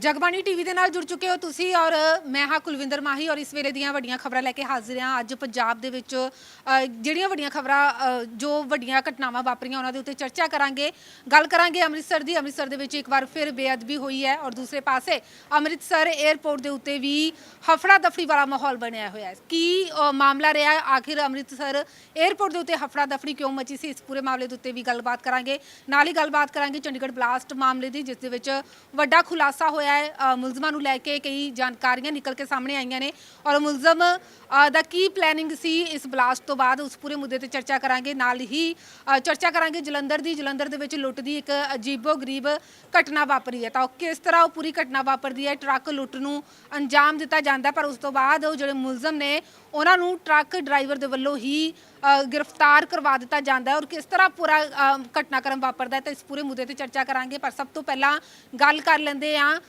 Jagbani TV ਦੇ ਨਾਲ ਜੁੜ ਚੁੱਕੇ ਹੋ ਤੁਸੀਂ ਔਰ ਮੈਂ ਹਾਂ ਕੁਲਵਿੰਦਰ ਮਾਹੀ ਔਰ ਇਸ ਵੇਲੇ ਦੀਆਂ ਵੱਡੀਆਂ ਖਬਰਾਂ ਲੈ ਕੇ ਹਾਜ਼ਰ ਹਾਂ। ਅੱਜ ਪੰਜਾਬ ਦੇ ਵਿੱਚ ਅ, ਜਿਹੜੀਆਂ ਵੱਡੀਆਂ ਖਬਰਾਂ ਅ, ਜੋ ਵੱਡੀਆਂ ਘਟਨਾਵਾਂ ਵਾਪਰੀਆਂ ਉਹਨਾਂ ਦੇ ਉੱਤੇ ਚਰਚਾ ਕਰਾਂਗੇ। ਗੱਲ ਕਰਾਂਗੇ ਅੰਮ੍ਰਿਤਸਰ ਦੀ। ਅੰਮ੍ਰਿਤਸਰ ਦੇ ਵਿੱਚ ਇੱਕ ਵਾਰ ਫਿਰ ਬੇਅਦਬੀ ਹੋਈ ਹੈ ਔਰ ਦੂਸਰੇ ਪਾਸੇ ਅੰਮ੍ਰਿਤਸਰ 에ਅਰਪੋਰਟ ਦੇ ਉੱਤੇ ਵੀ ਹਫੜਾ ਦਫੜੀ ਵਾਲਾ ਮਾਹੌਲ ਬਣਿਆ ਹੋਇਆ ਹੈ। ਕੀ ਅ, ਮਾਮਲਾ ਰਿਹਾ? ਹੈ? ਆਖਿਰ ਅੰਮ੍ਰਿਤਸਰ 에ਅਰਪੋਰਟ ਦੇ ਉੱਤੇ ਹਫੜਾ ਦਫੜੀ ਕਿਉਂ ਮਚੀ ਸੀ? ਇਸ ਪੂਰੇ ਮਾਮਲੇ ਦੇ ਉੱਤੇ ਵੀ ਗੱਲਬਾਤ ਕਰਾਂਗੇ। ਨਾਲ ਹੀ ਗੱਲਬਾਤ ਕਰਾਂਗੇ ਚੰਡੀਗੜ੍ਹ ਬਲਾਸਟ ਮਾਮਲੇ ਦੀ ਜਿਸ ਦੇ ਵਿੱਚ ਵੱਡਾ ਖੁਲਾਸਾ ਹੋਇਆ ਹੈ ਮੁਲਜ਼ਮਾਂ ਨੂੰ ਲੈ ਕੇ ਕਈ ਜਾਣਕਾਰੀਆਂ ਨਿਕਲ ਕੇ ਸਾਹਮਣੇ ਆਈਆਂ ਨੇ। ਔਰ ਮੁਲਜ਼ਮ ਦਾ ਕੀ ਪਲੈਨਿੰਗ ਸੀ? ਇਸ ਬਲਾਸਟ ਤੋਂ ਬਾਅਦ ਉਸ ਪੂਰੇ ਮੁੱਦੇ ਤੇ ਚਰਚਾ ਕਰਾਂਗੇ। ਨਾਲ ਹੀ ਚਰਚਾ ਕਰਾਂਗੇ ਜਲੰਧਰ ਦੀ। ਜਲੰਧਰ ਦੇ ਵਿੱਚ ਲੁੱਟ ਦੀ ਇੱਕ ਅਜੀਬੋ ਗਰੀਬ ਘਟਨਾ ਵਾਪਰੀ ਹੈ। ਤਾਂ ਉਹ ਕਿਸ ਤਰ੍ਹਾਂ ਉਹ ਪੂਰੀ ਘਟਨਾ ਵਾਪਰਦੀ ਹੈ? ਟਰੱਕ ਲੁੱਟ ਨੂੰ ਅੰਜਾਮ ਦਿੱਤਾ ਜਾਂਦਾ, ਪਰ ਉਸ ਤੋਂ ਬਾਅਦ ਉਹ ਜਿਹੜੇ ਮੁਲਜ਼ਮ ਨੇ ਉਹਨਾਂ ਨੂੰ ਟਰੱਕ ਡਰਾਈਵਰ ਦੇ ਵੱਲੋਂ ਹੀ ਅ, ਗ੍ਰਿਫਤਾਰ ਕਰਵਾ ਦਿੱਤਾ ਜਾਂਦਾ ਹੈ ਔਰ ਕਿਸ ਤਰ੍ਹਾਂ ਪੂਰਾ ਅ, ਘਟਨਾਕ੍ਰਮ ਵਾਪਰਦਾ ਹੈ ਤਾਂ ਇਸ ਪੂਰੇ ਮੁੱਦੇ ਤੇ ਚਰਚਾ ਕਰਾਂਗੇ। ਪਰ ਸਭ ਤੋਂ ਪਹਿਲਾਂ ਗੱਲ ਕਰ ਲੈਂਦੇ ਆ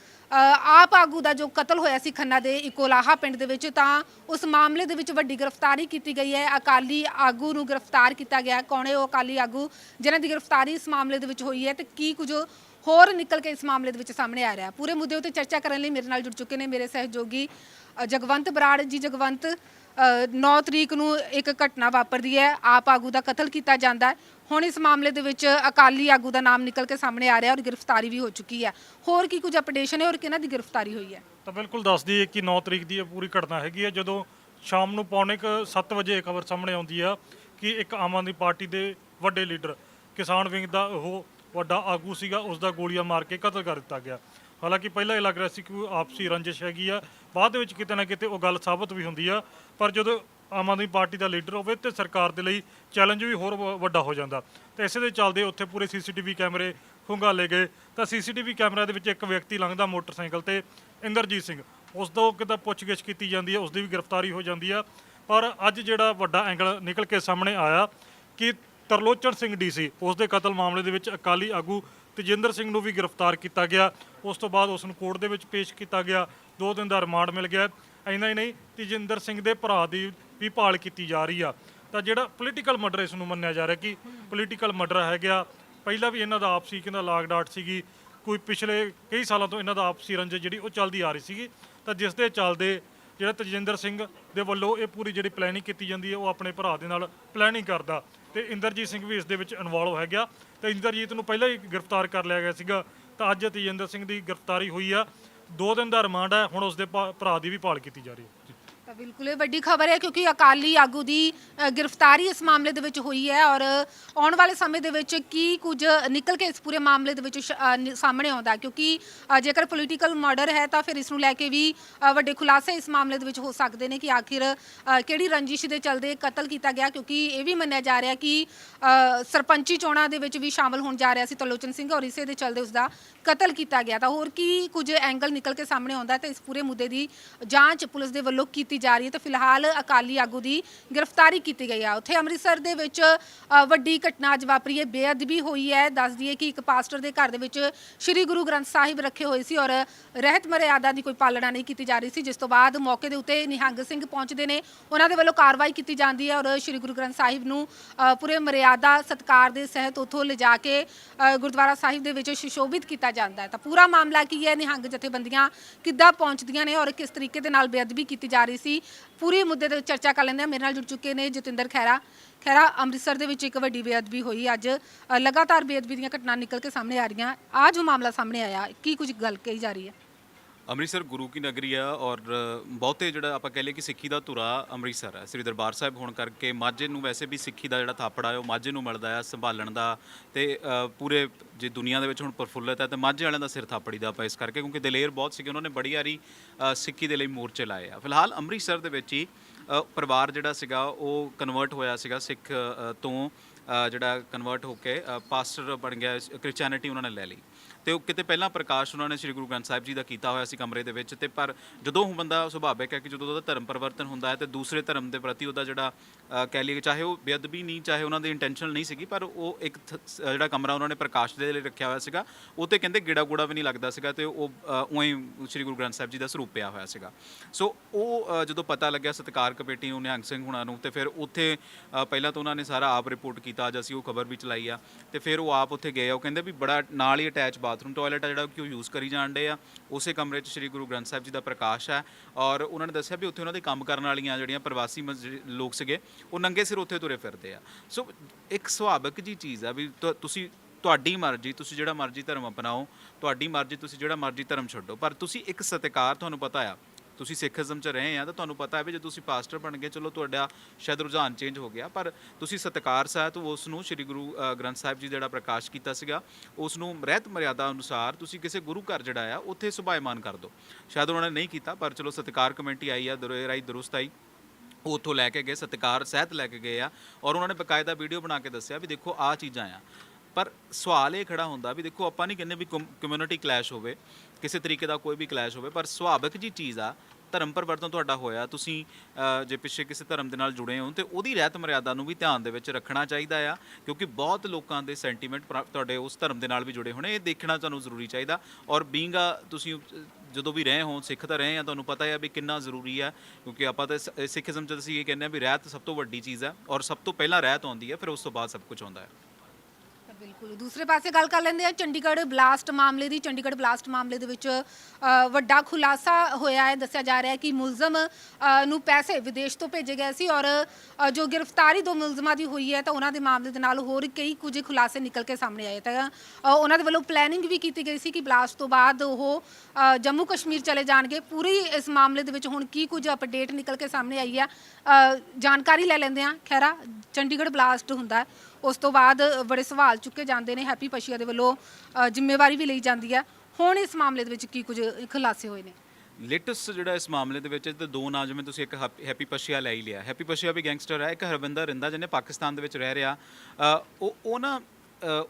ਆਪ ਆਗੂ ਦਾ ਜੋ ਕਤਲ ਹੋਇਆ ਸੀ ਖੰਨਾ ਦੇ ਇਕੋਲਾਹਾ ਪਿੰਡ ਦੇ ਵਿੱਚ ਤਾਂ ਉਸ ਮਾਮਲੇ ਦੇ ਵਿੱਚ ਵੱਡੀ ਗ੍ਰਿਫਤਾਰੀ ਕੀਤੀ ਗਈ ਹੈ। ਅਕਾਲੀ ਆਗੂ ਨੂੰ ਗ੍ਰਿਫਤਾਰ ਕੀਤਾ ਗਿਆ ਹੈ। ਕੌਣ ਹੈ ਉਹ ਅਕਾਲੀ ਆਗੂ ਜਿਨ੍ਹਾਂ ਦੀ ਗ੍ਰਿਫਤਾਰੀ ਇਸ ਮਾਮਲੇ ਦੇ ਵਿੱਚ ਹੋਈ ਹੈ ਤੇ ਕੀ ਕੁਝ ਹੋਰ ਨਿਕਲ ਕੇ ਇਸ ਮਾਮਲੇ ਦੇ ਵਿੱਚ ਸਾਹਮਣੇ ਆ ਰਿਹਾ ਹੈ। ਪੂਰੇ ਮੁੱਦੇ ਉੱਤੇ ਚਰਚਾ ਕਰਨ ਲਈ ਮੇਰੇ ਨਾਲ ਜੁੜ ਚੁੱਕੇ ਨੇ ਮੇਰੇ ਸਹਿਯੋਗੀ ਅ, ਜਗਵੰਤ ਬਰਾੜ ਜੀ। ਜਗਵੰਤ 9 ਤਰੀਕ ਨੂੰ ਇੱਕ ਘਟਨਾ ਵਾਪਰਦੀ ਹੈ, ਆਪ ਆਗੂ ਦਾ ਕਤਲ ਕੀਤਾ ਜਾਂਦਾ ਹੈ। ਹੁਣ ਇਸ ਮਾਮਲੇ ਦੇ ਵਿੱਚ ਅਕਾਲੀ ਆਗੂ ਦਾ ਨਾਮ ਨਿਕਲ ਕੇ ਸਾਹਮਣੇ ਆ ਰਿਹਾ ਔਰ ਗ੍ਰਿਫਤਾਰੀ ਵੀ ਹੋ ਚੁੱਕੀ ਹੈ। ਹੋਰ ਕੀ ਕੁਝ ਅਪਡੇਸ਼ਨ ਹੈ ਔਰ ਕਿਹਨਾਂ ਦੀ ਗ੍ਰਿਫਤਾਰੀ ਹੋਈ ਹੈ? ਤਾਂ ਬਿਲਕੁਲ ਦੱਸ ਦਈਏ ਕਿ 9 ਤਰੀਕ ਦੀ ਇਹ ਪੂਰੀ ਘਟਨਾ ਹੈਗੀ ਹੈ, ਜਦੋਂ ਸ਼ਾਮ ਨੂੰ ਪੌਣੇ ਕੁ 7 ਵਜੇ ਇਹ ਖਬਰ ਸਾਹਮਣੇ ਆਉਂਦੀ ਆ ਕਿ ਇੱਕ ਆਮ ਆਦਮੀ ਪਾਰਟੀ ਦੇ ਵੱਡੇ ਲੀਡਰ ਕਿਸਾਨ ਵਿੰਗ ਦਾ ਉਹ ਵੱਡਾ ਆਗੂ ਸੀਗਾ ਉਸ ਦਾ ਗੋਲੀਆਂ ਮਾਰ ਕੇ ਕਤਲ ਕਰ ਦਿੱਤਾ ਗਿਆ। ਹਾਲਾਂਕਿ ਪਹਿਲਾਂ ਇਹ ਲੱਗ ਰਿਹਾ ਸੀ ਕਿ ਕੋਈ ਆਪਸੀ ਰੰਜਿਸ਼ ਹੈਗੀ ਆ। ਬਾਅਦ ਦੇ ਵਿੱਚ ਕਿਤੇ ਨਾ ਕਿਤੇ ਉਹ ਗੱਲ ਸਾਬਤ ਵੀ ਹੁੰਦੀ ਆ, ਪਰ ਜਦੋਂ ਆਮ ਆਦਮੀ ਪਾਰਟੀ ਦਾ ਲੀਡਰ ਹੋਵੇ ਤੇ ਸਰਕਾਰ ਦੇ ਲਈ ਚੈਲੰਜ ਵੀ ਹੋਰ ਵ- ਵੱਡਾ ਹੋ ਜਾਂਦਾ। ਤੇ ਇਸੇ ਦੇ ਚੱਲਦੇ ਉੱਥੇ ਪੂਰੇ ਸੀਸੀਟੀਵੀ ਕੈਮਰੇ ਖੁੰਗਾਲੇ ਗਏ। ਤਾਂ ਸੀਸੀਟੀਵੀ ਕੈਮਰਾ ਦੇ ਵਿੱਚ ਇੱਕ ਵਿਅਕਤੀ ਲੰਘਦਾ ਮੋਟਰਸਾਈਕਲ ਤੇ, ਇੰਦਰਜੀਤ ਸਿੰਘ। ਉਸ ਤੋਂ ਕਿਤੇ ਪੁੱਛਗਿੱਛ ਕੀਤੀ ਜਾਂਦੀ ਹੈ ਉਸ ਦੀ ਵੀ ਗ੍ਰਿਫਤਾਰੀ ਹੋ ਜਾਂਦੀ ਆ। ਪਰ ਅੱਜ ਜਿਹੜਾ ਵੱਡਾ ਐਂਗਲ ਨਿਕਲ ਕੇ ਸਾਹਮਣੇ ਆਇਆ ਕਿ ਤਰਲੋਚਨ ਸਿੰਘ ਡੀਸੀ ਉਸ ਦੇ ਕਤਲ ਮਾਮਲੇ ਦੇ ਵਿੱਚ ਅਕਾਲੀ ਆਗੂ ਤੇਜਿੰਦਰ ਸਿੰਘ ਨੂੰ ਵੀ ਗ੍ਰਿਫਤਾਰ ਕੀਤਾ ਗਿਆ। ਉਸ ਤੋਂ ਬਾਅਦ ਉਸ ਨੂੰ ਕੋਰਟ ਦੇ ਵਿੱਚ ਪੇਸ਼ ਕੀਤਾ ਗਿਆ। ਦੋ ਦਿਨ ਦਾ ਰਿਮਾਂਡ ਮਿਲ ਗਿਆ। ਇੰਨਾ ਹੀ ਨਹੀਂ, ਤੇਜਿੰਦਰ ਸਿੰਘ ਦੇ ਭਰਾ ਦੀ ਵੀ ਭਾਲ ਕੀਤੀ ਜਾ ਰਹੀ ਆ। ਤਾਂ ਜਿਹੜਾ ਪੋਲੀਟੀਕਲ ਮਰਡਰ ਇਸ ਨੂੰ ਮੰਨਿਆ ਜਾ ਰਿਹਾ ਕਿ ਪੋਲੀਟੀਕਲ ਮਰਡਰ ਹੈ ਗਿਆ ਪਹਿਲਾਂ ਵੀ ਇਹਨਾਂ ਦਾ ਆਪਸੀ ਕਹਿੰਦਾ ਲਾਗ ਡਾਟ ਸੀਗੀ। ਕੋਈ ਪਿਛਲੇ ਕਈ ਸਾਲਾਂ ਤੋਂ ਇਹਨਾਂ ਦਾ ਆਪਸੀ ਰੰਜ ਜਿਹੜੀ ਉਹ ਚੱਲਦੀ ਆ ਰਹੀ ਸੀਗੀ। ਤਾਂ ਜਿਸ ਦੇ ਚੱਲਦੇ ਜਿਹੜਾ ਤਜਿੰਦਰ ਸਿੰਘ ਦੇ ਵੱਲੋਂ ਇਹ ਪੂਰੀ ਜਿਹੜੀ ਪਲੈਨਿੰਗ ਕੀਤੀ ਜਾਂਦੀ ਹੈ, ਉਹ ਆਪਣੇ ਭਰਾ ਦੇ ਨਾਲ ਪਲੈਨਿੰਗ ਕਰਦਾ। ਤੇ ਇੰਦਰਜੀਤ ਸਿੰਘ ਵੀ ਇਸ ਦੇ ਵਿੱਚ ਇਨਵੋਲਵ ਹੈ ਗਿਆ ਤੇ ਇੰਦਰਜੀਤ ਨੂੰ ਪਹਿਲਾਂ ਹੀ ਗ੍ਰਿਫਤਾਰ ਕਰ ਲਿਆ ਗਿਆ ਸੀਗਾ। ਤਾਂ ਅੱਜ ਤੇਜਿੰਦਰ ਸਿੰਘ ਦੀ ਗ੍ਰਿਫਤਾਰੀ ਹੋਈ ਆ। ਦੋ ਦਿਨ ਦਾ ਰਿਮਾਂਡ ਹੈ, ਹੁਣ ਉਸ ਦੇ ਭਾ- ਭਰਾ ਦੀ ਵੀ ਭਾਲ ਕੀਤੀ ਜਾ ਰਹੀ ਹੈ। ਤਾਂ ਬਿਲਕੁਲ। ਇਹ ਵੱਡੀ ਖਬਰ ਹੈ ਕਿਉਂਕਿ ਅਕਾਲੀ ਆਗੂ ਦੀ ਅ, ਗ੍ਰਿਫਤਾਰੀ ਇਸ ਮਾਮਲੇ ਦੇ ਵਿੱਚ ਹੋਈ ਹੈ ਔਰ ਆਉਣ ਵਾਲੇ ਸਮੇਂ ਦੇ ਵਿੱਚ ਕੀ ਕੁਝ ਨਿਕਲ ਕੇ ਇਸ ਪੂਰੇ ਮਾਮਲੇ ਦੇ ਵਿੱਚ ਸ਼- ਅ, ਨ- ਸਾਹਮਣੇ ਆਉਂਦਾ ਕਿਉਂਕਿ ਅ, ਜੇਕਰ ਪੋਲੀਟੀਕਲ ਮਰਡਰ ਹੈ ਤਾਂ ਫਿਰ ਇਸ ਨੂੰ ਲੈ ਕੇ ਵੀ ਅ, ਵੱਡੇ ਖੁਲਾਸੇ ਇਸ ਮਾਮਲੇ ਦੇ ਵਿੱਚ ਹੋ ਸਕਦੇ ਨੇ ਕਿ ਆਖਿਰ ਅ, ਕਿਹੜੀ ਰੰਜਿਸ਼ ਦੇ ਚੱਲਦੇ ਕਤਲ ਕੀਤਾ ਗਿਆ। ਕਿਉਂਕਿ ਇਹ ਵੀ ਮੰਨਿਆ ਜਾ ਰਿਹਾ ਕਿ ਅ, ਸਰਪੰਚੀ ਚੋਣਾਂ ਦੇ ਵਿੱਚ ਵੀ ਸ਼ਾਮਲ ਹੋਣ ਜਾ ਰਿਹਾ ਸੀ ਤਲੋਚਨ ਸਿੰਘ ਔਰ ਇਸੇ ਦੇ ਚੱਲਦੇ ਉਸ ਦਾ ਕਤਲ ਕੀਤਾ ਗਿਆ। ਤਾਂ ਹੋਰ ਕੀ ਕੁਝ ਐਂਗਲ ਨਿਕਲ ਕੇ ਸਾਹਮਣੇ ਆਉਂਦਾ ਹੈ ਤੇ ਇਸ ਪੂਰੇ ਮੁੱਦੇ ਦੀ ਜਾਂਚ ਪੁਲਿਸ ਦੇ ਵੱਲੋਂ ਕੀਤੀ ਜਾ ਰਹੀ ਹੈ ਤਾਂ ਫਿਲਹਾਲ ਅਕਾਲੀ ਆਗੂ ਦੀ ਗ੍ਰਿਫਤਾਰੀ ਕੀਤੀ ਗਈ ਹੈ ਉੱਥੇ ਅੰਮ੍ਰਿਤਸਰ ਦੇ ਵਿੱਚ ਵੱਡੀ ਘਟਨਾ ਅੱਜ ਵਾਪਰੀ ਹੈ। ਬੇਅਦਬੀ ਹੋਈ ਹੈ। ਦੱਸ ਦਈਏ ਕਿ ਇੱਕ ਪਾਸਟਰ ਦੇ ਘਰ ਦੇ ਵਿੱਚ ਸ੍ਰੀ ਗੁਰੂ ਗ੍ਰੰਥ ਸਾਹਿਬ ਰੱਖੇ ਹੋਏ ਸੀ ਔਰ ਰਹਿਤ ਮਰਿਆਦਾ ਦੀ ਕੋਈ ਪਾਲਣਾ ਨਹੀਂ ਕੀਤੀ ਜਾ ਰਹੀ ਸੀ। ਜਿਸ ਤੋਂ ਬਾਅਦ ਮੌਕੇ ਦੇ ਉੱਤੇ ਨਿਹੰਗ ਸਿੰਘ ਪਹੁੰਚਦੇ ਨੇ। ਉਹਨਾਂ ਦੇ ਵੱਲੋਂ ਕਾਰਵਾਈ ਕੀਤੀ ਜਾਂਦੀ ਹੈ ਔਰ ਸ੍ਰੀ ਗੁਰੂ ਗ੍ਰੰਥ ਸਾਹਿਬ ਨੂੰ ਪੂਰੇ ਮਰਿਆਦਾ ਸਤਕਾਰ ਦੇ ਸਹਿਤ ਉੱਥੋਂ ਲਿਜਾ ਕੇ ਗੁਰਦੁਆਰਾ ਸਾਹਿਬ ਦੇ ਵਿੱਚ ਸੁਸ਼ੋਭਿਤ ਕੀਤਾ ਜਾਂਦਾ ਹੈ। ਤਾਂ ਪੂਰਾ ਮਾਮਲਾ ਕੀ ਹੈ? ਨਿਹੰਗ ਜਥੇਬੰਦੀਆਂ ਕਿੱਦਾਂ ਪਹੁੰਚਦੀਆਂ ਨੇ ਔਰ ਕਿਸ ਤਰੀਕੇ ਦੇ ਨਾਲ ਬੇਅਦਬੀ ਕੀਤੀ ਜਾ ਰਹੀ ਸੀ? ਪੂਰੇ ਮੁੱਦੇ ਤੇ ਚਰਚਾ ਕਰ ਲੈਂਦੇ ਹਾਂ। ਮੇਰੇ ਨਾਲ ਜੁੜ ਚੁੱਕੇ ਨੇ ਜਤਿੰਦਰ ਖੈਰਾ ਖੈਰਾ ਅੰਮ੍ਰਿਤਸਰ ਦੇ ਵਿੱਚ ਇੱਕ ਵੱਡੀ ਬੇਅਦਬੀ ਹੋਈ ਅੱਜ। ਅ, ਲਗਾਤਾਰ ਬੇਅਦਬੀ ਦੀਆਂ ਘਟਨਾ ਨਿਕਲ ਕੇ ਸਾਹਮਣੇ ਆ ਰਹੀਆਂ। ਆਹ ਜੋ ਮਾਮਲਾ ਸਾਹਮਣੇ ਆਇਆ ਕੀ ਕੁਝ ਗੱਲ ਕਹੀ ਜਾ ਰਹੀ ਹੈ? ਅੰਮ੍ਰਿਤਸਰ ਗੁਰੂ ਕੀ ਨਗਰੀ ਆ ਔਰ ਬਹੁਤੇ ਜਿਹੜਾ ਆਪਾਂ ਕਹਿ ਲਈਏ ਕਿ ਸਿੱਖੀ ਦਾ ਧੁਰਾ ਅੰਮ੍ਰਿਤਸਰ ਹੈ ਸ੍ਰੀ ਦਰਬਾਰ ਸਾਹਿਬ ਹੋਣ ਕਰਕੇ ਮਾਝੇ ਨੂੰ ਵੈਸੇ ਵੀ ਸਿੱਖੀ ਦਾ ਜਿਹੜਾ ਥਾਪੜਾ ਹੈ ਉਹ ਮਾਝੇ ਨੂੰ ਮਿਲਦਾ ਆ ਸੰਭਾਲਣ ਦਾ ਤੇ ਅ, ਪੂਰੇ ਜੇ ਦੁਨੀਆ ਦੇ ਵਿੱਚ ਹੁਣ ਪ੍ਰਫੁੱਲਤ ਹੈ ਤੇ ਮਾਝੇ ਵਾਲਿਆਂ ਦਾ ਸਿਰ ਥਾਪੜੀ ਦਾ ਆਪਾਂ ਇਸ ਕਰਕੇ ਕਿਉਂਕਿ ਦਲੇਰ ਬਹੁਤ ਸੀਗੇ ਉਹਨਾਂ ਨੇ ਬੜੀ ਵਾਰੀ ਅ, ਸਿੱਖੀ ਦੇ ਲਈ ਮੋਰਚੇ ਲਾਏ ਆ। ਫਿਲਹਾਲ ਅੰਮ੍ਰਿਤਸਰ ਦੇ ਵਿੱਚ ਹੀ ਅ, ਪਰਿਵਾਰ ਜਿਹੜਾ ਸੀਗਾ ਉਹ ਕਨਵਰਟ ਹੋਇਆ ਸੀਗਾ ਸਿੱਖ ਅ, ਤੋਂ ਅ, ਜਿਹੜਾ ਕਨਵਰਟ ਹੋ ਕੇ ਪਾਸਟਰ ਬਣ ਗਿਆ ਕ੍ਰਿਸਚੀਅਨਿਟੀ ਉਹਨਾਂ ਨੇ ਲੈ ਲਈ। ਤੇ ਉਹ ਕਿਤੇ ਪਹਿਲਾਂ ਪ੍ਰਕਾਸ਼ ਉਹਨਾਂ ਨੇ ਸ੍ਰੀ ਗੁਰੂ ਗ੍ਰੰਥ ਸਾਹਿਬ ਜੀ ਦਾ ਕੀਤਾ ਹੋਇਆ ਸੀ ਕਮਰੇ ਦੇ ਵਿੱਚ ਤੇ ਪਰ ਜਦੋਂ ਉਹ ਬੰਦਾ ਸੁਭਾਵਿਕ ਹੈ ਕਿ ਜਦੋਂ ਉਹਦਾ ਧਰਮ ਪਰਿਵਰਤਨ ਹੁੰਦਾ ਹੈ ਤੇ ਦੂਸਰੇ ਧਰਮ ਦੇ ਪ੍ਰਤੀ ਉਹਦਾ ਜਿਹੜਾ ਕਹਿ ਲਈਏ ਚਾਹੇ ਉਹ ਬੇਅਦਬੀ ਨਹੀਂ, ਚਾਹੇ ਉਹਨਾਂ ਦੀ ਇੰਟੈਂਸ਼ਨਲ ਨਹੀਂ ਸੀਗੀ, ਪਰ ਉਹ ਇੱਕ ਥ- ਸ- ਜਿਹੜਾ ਕਮਰਾ ਉਹਨਾਂ ਨੇ ਪ੍ਰਕਾਸ਼ ਦੇ ਲਈ ਰੱਖਿਆ ਹੋਇਆ ਸੀਗਾ, ਉਹ ਤੇ ਕਹਿੰਦੇ ਗੇੜਾ ਗੂੜਾ ਵੀ ਨਹੀਂ ਲੱਗਦਾ ਸੀਗਾ ਤੇ ਉਹ ਉਵੇਂ ਸ੍ਰੀ ਗੁਰੂ ਗ੍ਰੰਥ ਸਾਹਿਬ ਜੀ ਦਾ ਸਰੂਪ ਪਿਆ ਹੋਇਆ ਸੀਗਾ। ਸੋ ਉਹ ਜਦੋਂ ਪਤਾ ਲੱਗਿਆ ਸਤਕਾਰ ਕਮੇਟੀ ਨੂੰ, ਨਿਹੰਗ ਸਿੰਘ ਹੁਣਾਂ ਨੂੰ ਤੇ ਫਿਰ ਉੱਥੇ ਪਹਿਲਾਂ ਤਾਂ ਉਹਨਾਂ ਨੇ ਸਾਰਾ ਆਪ ਰਿਪੋਰਟ ਕੀਤਾ, ਅੱਜ ਅਸੀਂ ਉਹ ਖਬਰ ਵੀ ਚਲਾਈ ਆ ਤੇ ਫਿਰ ਉਹ ਆਪ ਉੱਥੇ ਗਏ ਉਹ ਕਹਿੰਦੇ ਵੀ ਬੜਾ ਨਾਲ ਹੀ ਅਟੈਚ ਬਾਥਰੂਮ ਟਾਇਲਟ ਆ ਜਿਹੜਾ ਕਿ ਉਹ ਯੂਜ਼ ਕਰੀ ਜਾਂਦੇ ਆ। ਉਸੇ ਕਮਰੇ 'ਚ ਸ੍ਰੀ ਗੁਰੂ ਗ੍ਰੰਥ ਸਾਹਿਬ ਜੀ ਦਾ ਪ੍ਰਕਾਸ਼ ਹੈ ਔਰ ਉਹਨਾਂ ਨੇ ਦੱਸਿਆ ਵੀ ਉੱਥੇ ਉਹਨਾਂ ਦੇ ਕੰਮ ਕਰਨ ਵਾਲੀਆਂ ਜਿਹੜੀਆਂ ਪ੍ਰਵਾਸੀ ਮਜ਼- ਲੋਕ ਸੀਗੇ, ਉਹ ਨੰਗੇ ਸਿਰ ਉੱਥੇ ਤੁਰੇ ਫਿਰਦੇ ਆ। ਸੋ ਇੱਕ ਸੁਭਾਵਿਕ ਜੀ ਚੀਜ਼ ਆ ਵੀ ਤੁਸੀਂ, ਤੁਹਾਡੀ ਮਰਜ਼ੀ, ਤੁਸੀਂ ਜਿਹੜਾ ਮਰਜ਼ੀ ਧਰਮ ਅਪਣਾਓ, ਤੁਹਾਡੀ ਮਰਜ਼ੀ, ਤੁਸੀਂ ਜਿਹੜਾ ਮਰਜ਼ੀ ਧਰਮ ਛੱਡੋ, ਪਰ ਤੁਸੀਂ ਇੱਕ ਸਤਿਕਾਰ, ਤੁਹਾਨੂੰ ਪਤਾ ਆ ਤੁਸੀਂ ਸਿੱਖੀਜ਼ਮ ਚ ਰਹੇ ਆ, ਤਾਂ ਤੁਹਾਨੂੰ ਪਤਾ ਹੈ ਵੀ ਜੇ ਤੁਸੀਂ ਪਾਸਟਰ ਬਣ ਗਏ, ਚਲੋ ਤੁਹਾਡਾ ਸ਼ਾਇਦ ਰੁਝਾਨ ਚੇਂਜ ਹੋ ਗਿਆ, ਪਰ ਤੁਸੀਂ ਸਤਿਕਾਰ ਸਾਹਿਤ ਉਸ ਨੂੰ ਸ੍ਰੀ ਗੁਰੂ ਗ੍ਰੰਥ ਸਾਹਿਬ ਜੀ ਜਿਹੜਾ ਪ੍ਰਕਾਸ਼ ਕੀਤਾ ਸੀਗਾ ਉਸ ਨੂੰ ਰਹਿਤ ਮਰਿਆਦਾ ਅਨੁਸਾਰ ਤੁਸੀਂ ਕਿਸੇ ਗੁਰੂ ਘਰ ਜਿਹੜਾ ਆ ਉੱਥੇ ਸੁਭਾਇਮਾਨ ਕਰ ਦਿਓ ਸ਼ਾਇਦ ਉਹਨਾਂ ਨੇ ਨਹੀਂ ਕੀਤਾ, ਪਰ ਚਲੋ ਸਤਿਕਾਰ ਕਮੇਟੀ ਆਈ ਆ, ਦੁਰੇ ਰਾਈ ਦਰੁਸਤ ਆਈ, ਉਹ ਉੱਥੋਂ ਲੈ ਕੇ ਗਏ, ਸਤਿਕਾਰ ਸਹਿਤ ਲੈ ਕੇ ਗਏ ਆ, ਔਰ ਉਹਨਾਂ ਨੇ ਬਕਾਇਦਾ ਵੀਡੀਓ ਬਣਾ ਕੇ ਦੱਸਿਆ ਵੀ ਦੇਖੋ ਆਹ ਚੀਜ਼ਾਂ ਆ। ਪਰ ਸਵਾਲ ਇਹ ਖੜਾ ਹੁੰਦਾ ਵੀ ਦੇਖੋ ਆਪਾਂ ਨਹੀਂ ਕਹਿੰਦੇ ਵੀ ਕਮਿਊਨਿਟੀ ਕਲੈਸ਼ ਹੋਵੇ, ਕਿਸੇ ਤਰੀਕੇ ਦਾ ਕੋਈ ਵੀ ਕਲੈਸ਼ ਹੋਵੇ, ਪਰ ਸੁਭਾਵਿਕ ਜੀ ਚੀਜ਼ ਆ, ਧਰਮ ਪਰਿਵਰਤਨ ਤੁਹਾਡਾ ਹੋਇਆ, ਤੁਸੀਂ ਜੇ ਪਿੱਛੇ ਕਿਸੇ ਧਰਮ ਦੇ ਨਾਲ ਜੁੜੇ ਹੋ, ਤੇ ਉਹਦੀ ਰਹਿਤ ਮਰਿਆਦਾ ਨੂੰ ਵੀ ਧਿਆਨ ਦੇ ਵਿੱਚ ਰੱਖਣਾ ਚਾਹੀਦਾ ਆ, ਕਿਉਂਕਿ ਬਹੁਤ ਲੋਕਾਂ ਦੇ ਸੈਂਟੀਮੈਂਟ ਤੁਹਾਡੇ ਉਸ ਧਰਮ ਦੇ ਨਾਲ ਵੀ ਜੁੜੇ ਹੋਣੇ, ਇਹ ਦੇਖਣਾ ਤੁਹਾਨੂੰ ਜ਼ਰੂਰੀ ਚਾਹੀਦਾ, ਔਰ ਬੀਇੰਗ ਆ, ਤੁਸੀਂ, ਜਦੋਂ ਵੀ ਰਹੇ ਹੋ, ਸਿੱਖ ਤਾਂ ਰਹੇ ਆ, ਤੁਹਾਨੂੰ ਪਤਾ ਹੈ ਵੀ ਕਿੰਨਾ ਜ਼ਰੂਰੀ ਹੈ ਕਿਉਂਕਿ ਆਪਾਂ ਤਾਂ ਸ- ਸਿੱਖੀਜ਼ਮ ਚ ਅਸੀਂ ਇਹ ਕਹਿੰਦੇ ਆ ਵੀ ਰਹਿਤ ਸਭ ਤੋਂ ਵੱਡੀ ਚੀਜ਼ ਹੈ ਔਰ ਸਭ ਤੋਂ ਪਹਿਲਾਂ ਰਹਿਤ ਆਉਂਦੀ ਹੈ ਫਿਰ ਉਸ ਤੋਂ ਬਾਅਦ ਸਭ ਕੁਝ ਆਉਂਦਾ ਹੈ ਬਿਲਕੁਲ। ਦੂਸਰੇ ਪਾਸੇ ਗੱਲ ਕਰ ਲੈਂਦੇ ਆ ਚੰਡੀਗੜ੍ਹ ਬਲਾਸਟ ਮਾਮਲੇ ਦੀ ਚੰਡੀਗੜ੍ਹ ਬਲਾਸਟ ਮਾਮਲੇ ਦੇ ਵਿੱਚ ਅ, ਵੱਡਾ ਖੁਲਾਸਾ ਹੋਇਆ ਹੈ ਦੱਸਿਆ ਜਾ ਰਿਹਾ ਹੈ ਕਿ ਮੁਲਜ਼ਮ ਅ, ਨੂੰ ਪੈਸੇ ਵਿਦੇਸ਼ ਤੋਂ ਭੇਜੇ ਗਏ ਸੀ ਔਰ ਅ, ਜੋ ਗ੍ਰਿਫਤਾਰੀ ਦੋ ਮੁਲਜ਼ਮਾਂ ਦੀ ਹੋਈ ਹੈ ਤਾਂ ਉਹਨਾਂ ਦੇ ਮਾਮਲੇ ਦੇ ਨਾਲ ਹੋਰ ਕਈ ਕੁਝ ਖੁਲਾਸੇ ਨਿਕਲ ਕੇ ਸਾਹਮਣੇ ਆਏ। ਤਾਂ ਅ, ਉਹਨਾਂ ਦੇ ਵੱਲੋਂ ਪਲੈਨਿੰਗ ਵੀ ਕੀਤੀ ਗਈ ਸੀ ਕਿ ਬਲਾਸਟ ਤੋਂ ਬਾਅਦ ਉਹ ਅ, ਜੰਮੂ ਕਸ਼ਮੀਰ ਚਲੇ ਜਾਣਗੇ। ਪੂਰੀ ਇਸ ਮਾਮਲੇ ਦੇ ਵਿੱਚ ਹੁਣ ਕੀ ਕੁਝ ਅਪਡੇਟ ਨਿਕਲ ਕੇ ਸਾਹਮਣੇ ਆਈ ਹੈ ਅ, ਜਾਣਕਾਰੀ ਲੈ ਲੈਂਦੇ ਆ ਖੈਰਾ ਚੰਡੀਗੜ੍ਹ ਬਲਾਸਟ ਹੁੰਦਾ ਹੈ। ਉਸ ਤੋਂ ਬਾਅਦ ਬੜੇ ਸਵਾਲ ਚੁੱਕੇ ਜਾਂਦੇ ਨੇ ਹੈਪੀ ਪਸ਼ੀਆ ਦੇ ਵੱਲੋਂ ਅ, ਜ਼ਿੰਮੇਵਾਰੀ ਵੀ ਲਈ ਜਾਂਦੀ ਹੈ। ਹੁਣ ਇਸ ਮਾਮਲੇ ਦੇ ਵਿੱਚ ਕੀ ਕੁਝ ਖੁਲਾਸੇ ਹੋਏ ਨੇ? ਲੇਟੈਸਟ ਜਿਹੜਾ ਇਸ ਮਾਮਲੇ ਦੇ ਵਿੱਚ ਤੇ ਦੋ ਨਾਂ ਜਿਵੇਂ ਤੁਸੀਂ ਇੱਕ ਹੈਪੀ- ਹੈਪੀ ਪਸ਼ੀਆ ਲੈ ਹੀ ਲਿਆ। ਹੈਪੀ ਪਸ਼ੀਆ ਵੀ ਗੈਂਗਸਟਰ ਹੈ ਇੱਕ ਹਰਵਿੰਦਰ ਰਿੰਦਾ ਜਿਹਨੇ ਪਾਕਿਸਤਾਨ ਦੇ ਵਿੱਚ ਰਹਿ ਰਿਹਾ। ਅ, ਉਹ ਉਹ ਨਾ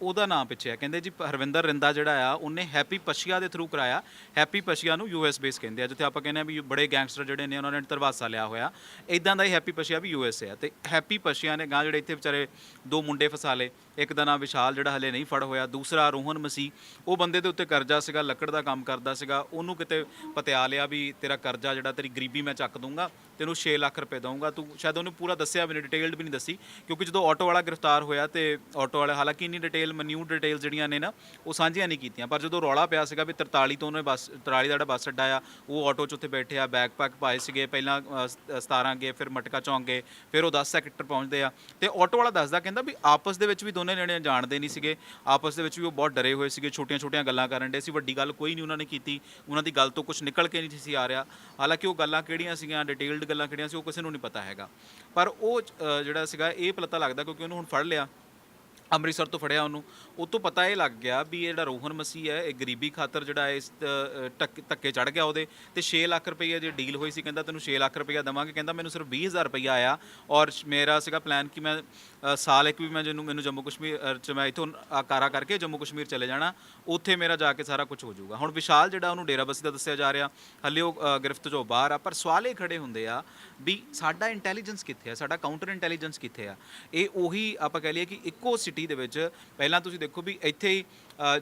ਉਹਦਾ ਨਾਮ ਪਿੱਛੇ ਆ। ਕਹਿੰਦੇ ਜੀ ਹਰਵਿੰਦਰ ਰਿੰਦਾ ਜਿਹੜਾ ਆ, ਉਹਨੇ ਹੈਪੀ ਪਸ਼ੀਆ ਦੇ ਥਰੂ ਕਰਾਇਆ। ਹੈਪੀ ਪਸ਼ੀਆ ਨੂੰ ਯੂਐਸ ਬੇਸ ਕਹਿੰਦੇ ਆ, ਜਿੱਥੇ ਆਪਾਂ ਕਹਿੰਦੇ ਆ ਵੀ ਬੜੇ ਗੈਂਗਸਟਰ ਜਿਹੜੇ ਨੇ, ਉਹਨਾਂ ਨੇ ਧਰਵਾਸਾ ਲਿਆ ਹੋਇਆ। ਇਦਾਂ ਦਾ ਹੀ ਹੈਪੀ ਪਸ਼ੀਆ ਵੀ ਯੂਐਸ ਆ। ਤੇ ਹੈਪੀ ਪਸ਼ੀਆ ਨੇ ਗਾਂ ਜਿਹੜੇ ਇੱਥੇ ਵਿਚਾਰੇ ਦੋ ਮੁੰਡੇ ਫਸਾ ਲਏ। ਇੱਕ ਦਾ ਨਾਮ ਵਿਸ਼ਾਲ ਜਿਹੜਾ ਹਲੇ ਨਹੀਂ ਫੜ ਹੋਇਆ। ਦੂਸਰਾ ਰੋਹਨ ਮਸੀਹ। ਉਹ ਬੰਦੇ ਦੇ ਉੱਤੇ ਕਰਜ਼ਾ ਸੀਗਾ ਲੱਕੜ ਦਾ ਕੰਮ ਕਰਦਾ ਸੀਗਾ। ਉਹਨੂੰ ਕਿਤੇ ਪਤਿਆ ਲਿਆ ਵੀ ਤੇਰਾ ਕਰਜ਼ਾ ਜਿਹੜਾ ਤੇਰੀ ਗਰੀਬੀ ਮੈਂ ਚੱਕ ਦੂੰਗਾ ਤੈਨੂੰ 6 ਲੱਖ ਰੁਪਏ ਦਊਂਗਾ। ਤੂੰ ਸ਼ਾਇਦ ਉਹਨੂੰ ਪੂਰਾ ਦੱਸਿਆ ਵੀ ਨਹੀਂ ਡਿਟੇਲਡ ਵੀ ਨਹੀਂ ਦੱਸੀ। ਕਿਉਂਕਿ ਜਦੋਂ ਆਟੋ ਵਾਲਾ ਗ੍ਰਿਫਤਾਰ ਹੋਇਆ ਤੇ ਆਟੋ ਵਾਲੇ ਹਾਲਾਂਕਿ ਇੰਨੀ ਡਿਟੇਲ ਮਨਿਊਟ ਡਿਟੇਲ ਜਿਹੜੀਆਂ ਨੇ ਨਾ ਉਹ ਸਾਂਝੀਆਂ ਨਹੀਂ ਕੀਤੀਆਂ। ਪਰ ਜਦੋਂ ਰੌਲਾ ਪਿਆ ਸੀਗਾ ਵੀ 43 ਤੋਂ ਉਹਨੇ ਬੱਸ 43 ਦਾ ਜਿਹੜਾ ਬੱਸ ਅੱਡਾ ਆ ਉਹ ਆਟੋ 'ਚ ਉੱਥੇ ਬੈਠੇ ਆ ਬੈਗ ਪੈਕ ਪਾਏ ਸੀਗੇ। ਪਹਿਲਾਂ ਅ, 17 ਗਏ ਫਿਰ ਮਟਕਾ ਚੌਂਕ ਗਏ ਫਿਰ ਉਹ 10 ਸੈਕਟਰ ਪਹੁੰਚਦੇ ਆ। ਤੇ ਆਟੋ ਵਾਲਾ ਦੱਸਦਾ ਕਹਿੰਦਾ ਵੀ ਆਪਸ ਦੇ ਵਿੱਚ ਵੀ ਦੋਨੇ ਜਣੇ ਜਾਣਦੇ ਨਹੀਂ ਸੀਗੇ। ਆਪਸ ਦੇ ਵਿੱਚ ਵੀ ਉਹ ਬਹੁਤ ਡਰੇ ਹੋਏ ਸੀਗੇ, ਛੋਟੀਆਂ-ਛੋਟੀਆਂ ਗੱਲਾਂ ਕਰਨ ਦੇ। ਸੀ ਵੱਡੀ ਗੱਲ ਕੋਈ ਨਹੀਂ ਉਹਨਾਂ ਨੇ ਕੀਤੀ। ਉਹਨਾਂ ਦੀ ਗੱਲ ਤੋਂ ਕੁਝ ਨਿਕਲ ਕੇ ਨਹੀਂ ਸੀ ਆ ਰਿਹਾ। ਹਾਲਾਂਕਿ ਉਹ ਗੱਲਾਂ ਕਿਹੜੀਆਂ ਸੀਗੀਆਂ ਡਿਟੇਲਡ ਗੱਲਾਂ ਕਿਹੜੀਆਂ ਸੀ, ਉਹ ਕਿਸੇ ਨੂੰ ਨਹੀਂ ਪਤਾ ਹੈਗਾ। ਪਰ ਉਹ ਜਿਹੜਾ ਸੀਗਾ, ਇਹ ਪਤਾ ਲੱਗਦਾ ਕਿਉਂਕਿ ਉਹਨੂੰ ਹੁਣ ਫੜ ਲਿਆ। ਅੰਮ੍ਰਿਤਸਰ ਤੋਂ ਫੜਿਆ ਉਹਨੂੰ ਉਹ ਤੋਂ ਪਤਾ ਇਹ ਲੱਗ ਗਿਆ ਵੀ ਇਹ ਜਿਹੜਾ ਰੋਹਨ ਮਸੀਹ ਹੈ ਇਹ ਗਰੀਬੀ ਖਾਤਰ ਜਿਹੜਾ ਇਸ ਅ, ਧੱਕੇ ਚੜ ਗਿਆ ਉਹਦੇ ਤੇ 6 ਲੱਖ ਰੁਪਏ ਜੇ ਡੀਲ ਹੋਈ ਸੀ ਕਹਿੰਦਾ ਤੈਨੂੰ 6 ਲੱਖ ਰੁਪਏ ਦਵਾਂਗੇ ਕਹਿੰਦਾ ਮੈਨੂੰ ਸਿਰਫ 20000 ਰੁਪਏ ਆਇਆ ਔਰ ਮੇਰਾ ਸੀਗਾ ਪਲਾਨ ਕਿ ਮੈਂ ਸਾਲ ਇੱਕ ਵੀ ਮੈਂ ਜਿਹਨੂੰ ਮੈਨੂੰ ਜੰਮੂ ਕਸ਼ਮੀਰ ਚ ਮੈਂ ਇਥੋਂ ਆਕਾਰਾ ਕਰਕੇ ਜੰਮੂ ਕਸ਼ਮੀਰ ਚਲੇ ਜਾਣਾ ਉੱਥੇ ਮੇਰਾ ਜਾ ਕੇ ਸਾਰਾ ਕੁਝ ਹੋ ਜਾਊਗਾ। ਹੁਣ ਵਿਸ਼ਾਲ ਜਿਹੜਾ ਉਹਨੂੰ ਡੇਰਾਬੱਸੀ ਦਾ ਦੱਸਿਆ ਜਾ ਰਿਹਾ ਹੱਲੇ ਉਹ ਗ੍ਰਿਫਤ ਚੋਂ ਬਾਹਰ ਆ ਪਰ ਸਵਾਲ ਇਹ ਖੜੇ ਹੁੰਦੇ ਆ ਵੀ ਸਾਡਾ ਇੰਟੈਲੀਜੈਂਸ ਕਿੱਥੇ ਆ ਸਾਡਾ ਕਾਊਂਟਰ ਇੰਟੈਲੀਜੈਂਸ ਕਿੱਥੇ ਆ? ਇਹ ਉਹੀ ਆਪਾਂ ਕਹਿ ਲਈਏ ਕਿ ਇੱਕੋ ਸਿਟੀ ਦੇ ਵਿੱਚ ਪਹਿਲਾਂ ਤੁਸੀਂ ਦੇਖੋ ਵੀ ਇੱਥੇ ਹੀ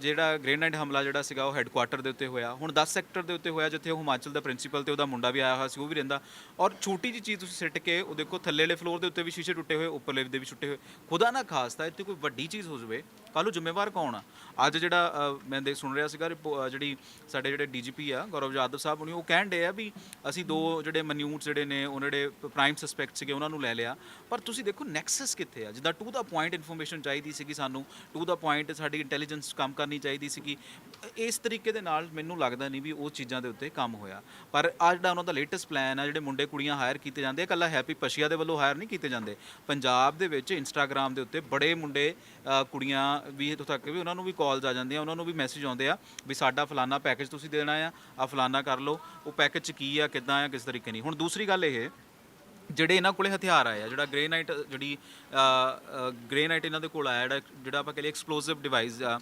ਜਿਹੜਾ ਗ੍ਰੇਨਾਈਟ ਹਮਲਾ ਜਿਹੜਾ ਸੀਗਾ ਉਹ ਹੈੱਡਕੁਆਟਰ ਦੇ ਉੱਤੇ ਹੋਇਆ। ਹੁਣ 10 ਸੈਕਟਰ ਦੇ ਉੱਤੇ ਹੋਇਆ, ਜਿੱਥੇ ਉਹ ਹਿਮਾਚਲ ਦਾ ਪ੍ਰਿੰਸੀਪਲ ਤੇ ਉਹਦਾ ਮੁੰਡਾ ਵੀ ਆਇਆ ਹੋਇਆ ਸੀ, ਉਹ ਵੀ ਰਹਿੰਦਾ। ਔਰ ਛੋਟੀ ਜੀ ਚੀਜ਼ ਤੁਸੀਂ ਸਿੱਟ ਕੇ, ਉਹ ਦੇਖੋ ਥੱਲੇ ਵਾਲੇ ਫਲੋਰ ਦੇ ਉੱਤੇ ਵੀ ਸ਼ੀਸ਼ੇ ਟੁੱਟੇ ਹੋਏ, ਉੱਪਰਲੇ ਦੇ ਵੀ ਟੁੱਟੇ ਹੋਏ। ਖੁਦਾ ਨਾ ਖਾਸਤਾ, ਇੱਥੇ ਕੋਈ ਵੱਡੀ ਚੀਜ਼ ਹੋ ਜਾਵੇ, ਕੱਲ੍ਹ ਨੂੰ ਜ਼ਿੰਮੇਵਾਰ ਕੌਣ ਆ? ਅੱਜ ਜਿਹੜਾ ਮੈਂ ਦੇਖ ਸੁਣ ਰਿਹਾ ਸੀਗਾ ਰਿਪੋ- ਜਿਹੜੀ ਸਾਡੇ ਜਿਹੜੇ ਡੀਜੀਪੀ ਆ, ਗੌਰਵ ਯਾਦਵ ਸਾਹਿਬ ਹੁਣੀ ਉਹ ਕਹਿਣ ਡੇ ਆ ਵੀ ਅਸੀਂ ਦੋ ਜਿਹੜੇ ਮਨਿਊਟ ਜਿਹੜੇ ਨੇ, ਉਹਨਾਂ ਦੇ ਪ੍ਰਾਈਮ ਸਸਪੈਕਟ ਸੀਗੇ, ਉਹਨਾਂ ਨੂੰ ਲੈ ਲਿਆ। ਪਰ ਤੁਸੀਂ ਦੇਖੋ ਨੈਕਸਸ ਕਿੱਥੇ ਆ? ਜਿੱਦਾਂ ਟੂ ਦਾ ਪੁਆਇੰਟ ਇਨਫੋਰਮੇਸ਼ਨ ਚਾਹੀਦੀ ਸੀਗੀ ਸਾਨੂੰ ਟੂ ਦਾ ਪੁਆਇੰਟ ਸਾਡੀ ਇੰਟੈਲੀਜੈਂਸ ਕੰਮ ਕੰਮ ਕਰਨੀ ਚਾਹੀਦੀ ਸੀਗੀ। ਇਸ ਤਰੀਕੇ ਦੇ ਨਾਲ ਮੈਨੂੰ ਲੱਗਦਾ ਨਹੀਂ ਵੀ ਉਹ ਚੀਜ਼ਾਂ ਦੇ ਉੱਤੇ ਕੰਮ ਹੋਇਆ। ਪਰ ਆ ਜਿਹੜਾ ਉਹਨਾਂ ਦਾ ਲੇਟੈਸਟ ਪਲਾਨ ਆ, ਜਿਹੜੇ ਮੁੰਡੇ ਕੁੜੀਆਂ ਹਾਇਰ ਕੀਤੇ ਜਾਂਦੇ ਆ ਕੱਲਾ ਹੈਪੀ ਪਸ਼ੀਆ ਦੇ ਵੱਲੋਂ ਹਾਇਰ ਨਹੀਂ ਕੀਤੇ ਜਾਂਦੇ। ਪੰਜਾਬ ਦੇ ਵਿੱਚ ਇੰਸਟਾਗ੍ਰam ਦੇ ਉੱਤੇ ਬੜੇ ਮੁੰਡੇ ਕੁੜੀਆਂ ਵੀ ਇੱਥੋਂ ਤੱਕ ਵੀ ਉਹਨਾਂ ਨੂੰ ਵੀ ਕਾਲਸ ਆ ਜਾਂਦੀਆਂ, ਉਹਨਾਂ ਨੂੰ ਵੀ ਮੈਸੇਜ ਆਉਂਦੇ ਆ ਵੀ ਸਾਡਾ ਫਲਾਨਾ ਪੈਕੇਜ ਤੁਸੀਂ ਦੇਣਾ ਆ ਆ ਫਲਾਨਾ ਕਰ ਲਓ, ਉਹ ਪੈਕੇਜ 'ਚ ਕੀ ਆ, ਕਿੱਦਾਂ ਆ, ਕਿਸ ਤਰੀਕੇ ਨਹੀਂ। ਹੁਣ ਦੂਸਰੀ ਗੱਲ ਇਹ, ਜਿਹੜੇ ਇਹਨਾਂ ਕੋਲੇ ਹਥਿਆਰ ਆਏ ਆ, ਜਿਹੜਾ ਗ੍ਰੇਨਾਈਟ ਜਿਹੜੀ ਗ੍ਰੇਨਾਈਟ ਇਹਨਾਂ ਦੇ ਕੋਲ ਆਇਆ, ਜਿਹੜਾ ਜਿਹੜਾ ਆਪਾਂ ਕਹਿੰਦੇ ਐਕਸਪਲੋਸਿਵ ਡਿਵਾਈਸ ਆ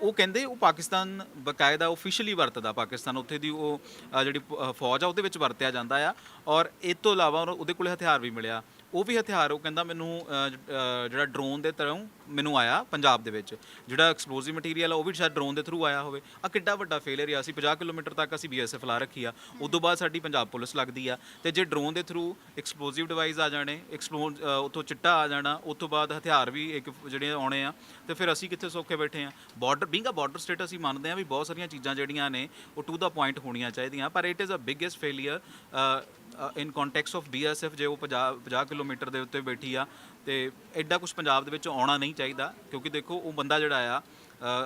ਉਹ ਕਹਿੰਦੇ ਉਹ ਪਾਕਿਸਤਾਨ ਬਕਾਇਦਾ ਆਫੀਸ਼ੀਅਲੀ ਵਰਤਦਾ ਪਾਕਿਸਤਾਨ ਉੱਥੇ ਦੀ ਉਹ ਅ, ਜਿਹੜੀ ਪ- ਅ, ਫੌਜ ਆ ਉਹਦੇ ਵਿੱਚ ਵਰਤਿਆ ਜਾਂਦਾ ਆ। ਔਰ ਇਹ ਤੋਂ ਇਲਾਵਾ ਉਹਨੂੰ- ਉਹਦੇ ਕੋਲੇ ਹਥਿਆਰ ਵੀ ਮਿਲਿਆ। ਉਹ ਵੀ ਹਥਿਆਰ ਉਹ ਕਹਿੰਦਾ ਮੈਨੂੰ ਅ, ਜ- ਅ, ਜਿਹੜਾ ਡਰੋਨ ਦੇ ਤਰ੍ਹਾਂ ਮੈਨੂੰ ਆਇਆ ਪੰਜਾਬ ਦੇ ਵਿੱਚ। ਜਿਹੜਾ ਐਕਸਪਲੋਸਿਵ ਮਟੀਰੀਅਲ ਆ ਉਹ ਵੀ ਸ਼ਾਇਦ ਡਰੋਨ ਦੇ ਥਰੂ ਆਇਆ ਹੋਵੇ। ਆ ਕਿੱਡਾ ਵੱਡਾ ਫੇਲਿਅਰ ਆ ਅਸੀਂ 50 ਕਿਲੋਮੀਟਰ ਤੱਕ ਅਸੀਂ ਬੀਐਸਐਫ ਲਾ ਰੱਖੀ ਆ। ਉਸ ਤੋਂ ਬਾਅਦ ਸਾਡੀ ਪੰਜਾਬ ਪੁਲਿਸ ਲੱਗਦੀ ਆ। ਤੇ ਜੇ ਡਰੋਨ ਦੇ ਥਰੂ ਐਕਸਪਲੋਸਿਵ ਡਿਵਾਈਸ ਆ ਜਾਣੇ ਐਕਸਪਲੋ ਉਤੋਂ ਚਿੱਟਾ ਆ ਜਾਣਾ ਉਸ ਤੋਂ ਬਾਅਦ ਹਥਿਆਰ ਵੀ ਇੱਕ ਜਿਹੜੇ ਆਉਣੇ ਆ ਤੇ ਫਿਰ ਅਸੀਂ ਕਿੱਥੇ ਸੌਖੇ ਬੈਠੇ ਆ? Border being a border state ਅਸੀਂ ਮੰਨਦੇ ਹਾਂ ਵੀ ਬਹੁਤ ਸਾਰੀਆਂ ਚੀਜ਼ਾਂ ਜਿਹੜੀਆਂ ਨੇ ਉਹ ਟੂ ਦਾ ਪੁਆਇੰਟ ਹੋਣੀਆਂ ਚਾਹੀਦੀਆਂ। ਪਰ it is a biggest failure in context of BSF ਜੇ ਉਹ 50 50 ਕਿਲੋਮੀਟਰ ਦੇ ਉੱਤੇ ਬੈਠੀ ਆ, ਤੇ ਐਡਾ ਕੁਝ ਪੰਜਾਬ ਦੇ ਵਿੱਚ ਆਉਣਾ ਨਹੀਂ ਚਾਹੀਦਾ, ਕਿਉਂਕਿ ਦੇਖੋ ਉਹ ਬੰਦਾ ਜਿਹੜਾ ਆ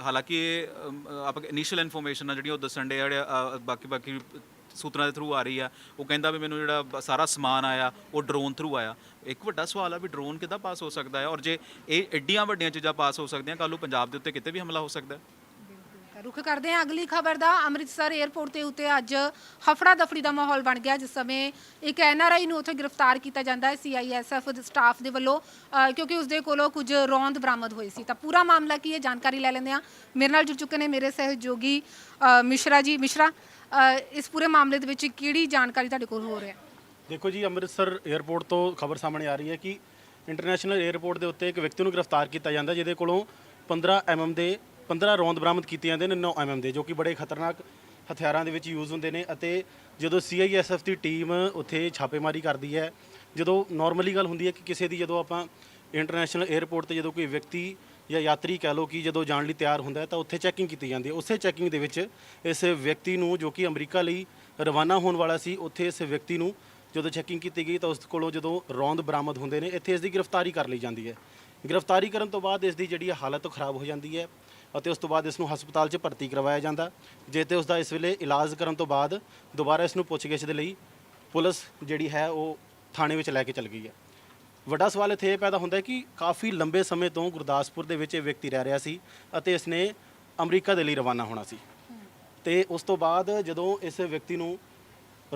ਹਾਲਾਂਕਿ ਇਹ ਆਪਾਂ ਇਨੀਸ਼ੀਅਲ ਇਨਫੋਰਮੇਸ਼ਨ ਆ ਜਿਹੜੀ ਉਹ ਦੱਸਣ ਦੇ ਜਿਹੜੇ ਬਾਕੀ ਬਾਕੀ ਸੂਤਰਾਂ ਦੇ ਥਰੂ ਆ ਰਹੀ ਆ, ਉਹ ਕਹਿੰਦਾ ਵੀ ਮੈਨੂੰ ਜਿਹੜਾ ਸਾਰਾ ਸਮਾਨ ਆਇਆ, ਉਹ ਡਰੋਨ ਥਰੂ ਆਇਆ। ਇੱਕ ਵੱਡਾ ਸਵਾਲ ਆ ਵੀ ਡਰੋਨ ਕਿੱਦਾਂ ਪਾਸ ਹੋ ਸਕਦਾ ਹੈ ਔਰ ਜੇ ਇਹ ਐਡੀਆਂ ਵੱਡੀਆਂ ਚੀਜ਼ਾਂ ਪਾਸ ਹੋ ਸਕਦੀਆਂ, ਕੱਲ੍ਹ ਨੂੰ ਪੰਜਾਬ ਦੇ ਉੱਤੇ ਕਿਤੇ ਵੀ ਹਮਲਾ ਹੋ ਸਕਦਾ। ਹੈ ਰੁਖ ਕਰਦੇ ਹਾਂ। ਅਗਲੀ ਖਬਰ ਦਾ ਅੰਮ੍ਰਿਤਸਰ 에ਅਰਪੋਰਟ ਦੇ ਉੱਤੇ ਅੱਜ ਹਫੜਾ ਦਫੜੀ ਦਾ ਮਾਹੌਲ ਬਣ ਗਿਆ, ਜਿਸ ਸਮੇਂ ਇੱਕ ਐਨਆਰਆਈ ਨੂੰ ਉੱਥੇ ਗ੍ਰਿਫਤਾਰ ਕੀਤਾ ਜਾਂਦਾ ਹੈ ਸੀਆਈਐਸਐਫ ਦੇ ਸਟਾਫ ਦੇ ਵੱਲੋਂ ਕਿਉਂਕਿ ਉਸ ਦੇ ਕੋਲੋਂ ਕੁਝ ਰੌਂਦ ਬਰਾਮਦ ਹੋਈ ਸੀ। ਤਾਂ ਪੂਰਾ ਮਾਮਲਾ ਕੀ ਹੈ, ਜਾਣਕਾਰੀ ਲੈ ਲੈਂਦੇ ਹਾਂ। ਮੇਰੇ ਨਾਲ ਜੁੜ ਚੁੱਕੇ ਨੇ ਮੇਰੇ ਸਹਿਯੋਗੀ ਮਿਸ਼ਰਾ ਜੀ। ਮਿਸ਼ਰਾ ਇਸ ਪੂਰੇ ਮਾਮਲੇ ਦੇ ਵਿੱਚ ਕਿਹੜੀ ਜਾਣਕਾਰੀ ਤੁਹਾਡੇ ਕੋਲ ਹੋ ਰਿਹਾ ਦੇਖੋ ਜੀ, ਅੰਮ੍ਰਿਤਸਰ 에ਅਰਪੋਰਟ ਤੋਂ ਖਬਰ ਸਾਹਮਣੇ ਆ ਰਹੀ ਹੈ ਕਿ ਇੰਟਰਨੈਸ਼ਨਲ 에ਅਰਪੋਰਟ ਦੇ ਉੱਤੇ ਇੱਕ ਵਿਅਕਤੀ ਨੂੰ ਗ੍ਰਿਫਤਾਰ ਕੀਤਾ ਜਾਂਦਾ, ਜਿਹਦੇ ਕੋਲੋਂ 15 ਐਮਐਮ ਦੇ 15 ਰੌਂਦ ਬਰਾਮਦ ਕੀਤੇ ਜਾਂਦੇ ਨੇ 9 ਐਮਐਮ ਦੇ, ਜੋ ਕਿ ਬੜੇ ਖਤਰਨਾਕ ਹਥਿਆਰਾਂ ਦੇ ਵਿੱਚ ਯੂਜ਼ ਹੁੰਦੇ ਨੇ ਅਤੇ ਜਦੋਂ ਸੀਆਈਐਸਐਫ ਦੀ ਟੀਮ ਉੱਥੇ ਛਾਪੇਮਾਰੀ ਕਰਦੀ ਹੈ, ਜਦੋਂ ਨਾਰਮਲੀ ਗੱਲ ਹੁੰਦੀ ਹੈ ਕਿ ਕਿਸੇ ਦੀ ਜਦੋਂ ਆਪਾਂ ਇੰਟਰਨੈਸ਼ਨਲ 에ਅਰਪੋਰਟ ਤੇ ਜਦੋਂ ਕੋਈ ਵਿਅਕਤੀ ਜਾਂ ਯਾਤਰੀ ਕਹਿ ਲਓ ਕਿ ਜਦੋਂ ਜਾਣ ਲਈ ਤਿਆਰ ਹੁੰਦਾ ਤਾਂ ਉੱਥੇ ਚੈਕਿੰਗ ਕੀਤੀ ਜਾਂਦੀ ਹੈ। ਉਸੇ ਚੈਕਿੰਗ ਦੇ ਵਿੱਚ ਇਸ ਵਿਅਕਤੀ ਨੂੰ ਜੋ ਕਿ ਅਮਰੀਕਾ ਲਈ ਰਵਾਨਾ ਹੋਣ ਵਾਲਾ ਸੀ, ਉੱਥੇ ਇਸ ਵਿਅਕਤੀ ਨੂੰ ਜਦੋਂ ਚੈਕਿੰਗ ਕੀਤੀ ਗਈ ਤਾਂ ਉਸ ਕੋਲੋਂ ਜਦੋਂ ਰੌਂਦ ਬਰਾਮਦ ਹੁੰਦੇ ਨੇ, ਇੱਥੇ ਇਸ ਦੀ ਗ੍ਰਿਫਤਾਰੀ ਕਰ ਲਈ ਜਾਂਦੀ ਹੈ। ਗ੍ਰਿਫਤਾਰੀ ਕਰਨ ਤੋਂ ਬਾਅਦ ਇਸ ਦੀ ਜਿਹੜੀ ਹਾਲਤ ਖਰਾਬ ਹੋ ਜਾਂਦੀ ਹੈ। ਅਤੇ ਉਸ ਤੋਂ ਬਾਅਦ ਇਸ ਨੂੰ ਹਸਪਤਾਲ 'ਚ ਭਰਤੀ ਕਰਵਾਇਆ ਜਾਂਦਾ। ਜੇ ਤੇ ਉਸ ਦਾ ਇਸ ਵੇਲੇ ਇਲਾਜ ਕਰਨ ਤੋਂ ਬਾਅਦ ਦੁਬਾਰਾ ਇਸ ਨੂੰ ਪੁੱਛਗਿੱਛ ਦੇ ਲਈ ਪੁਲਿਸ ਜਿਹੜੀ ਹੈ ਉਹ ਥਾਣੇ ਵਿੱਚ ਲੈ ਕੇ ਚਲ ਗਈ ਹੈ। ਵੱਡਾ ਸਵਾਲ ਇੱਥੇ ਇਹ ਪੈਦਾ ਹੁੰਦਾ ਹੈ ਕਿ ਕਾਫੀ ਲੰਬੇ ਸਮੇਂ ਤੋਂ ਗੁਰਦਾਸਪੁਰ ਦੇ ਵਿੱਚ ਇਹ ਵਿਅਕਤੀ ਰਹਿ ਰਿਹਾ ਸੀ ਅਤੇ ਇਸਨੇ ਅਮਰੀਕਾ ਦੇ ਲਈ ਰਵਾਨਾ ਹੋਣਾ ਸੀ। ਤੇ ਉਸ ਤੋਂ ਬਾਅਦ ਜਦੋਂ ਇਸ ਵਿਅਕਤੀ ਨੂੰ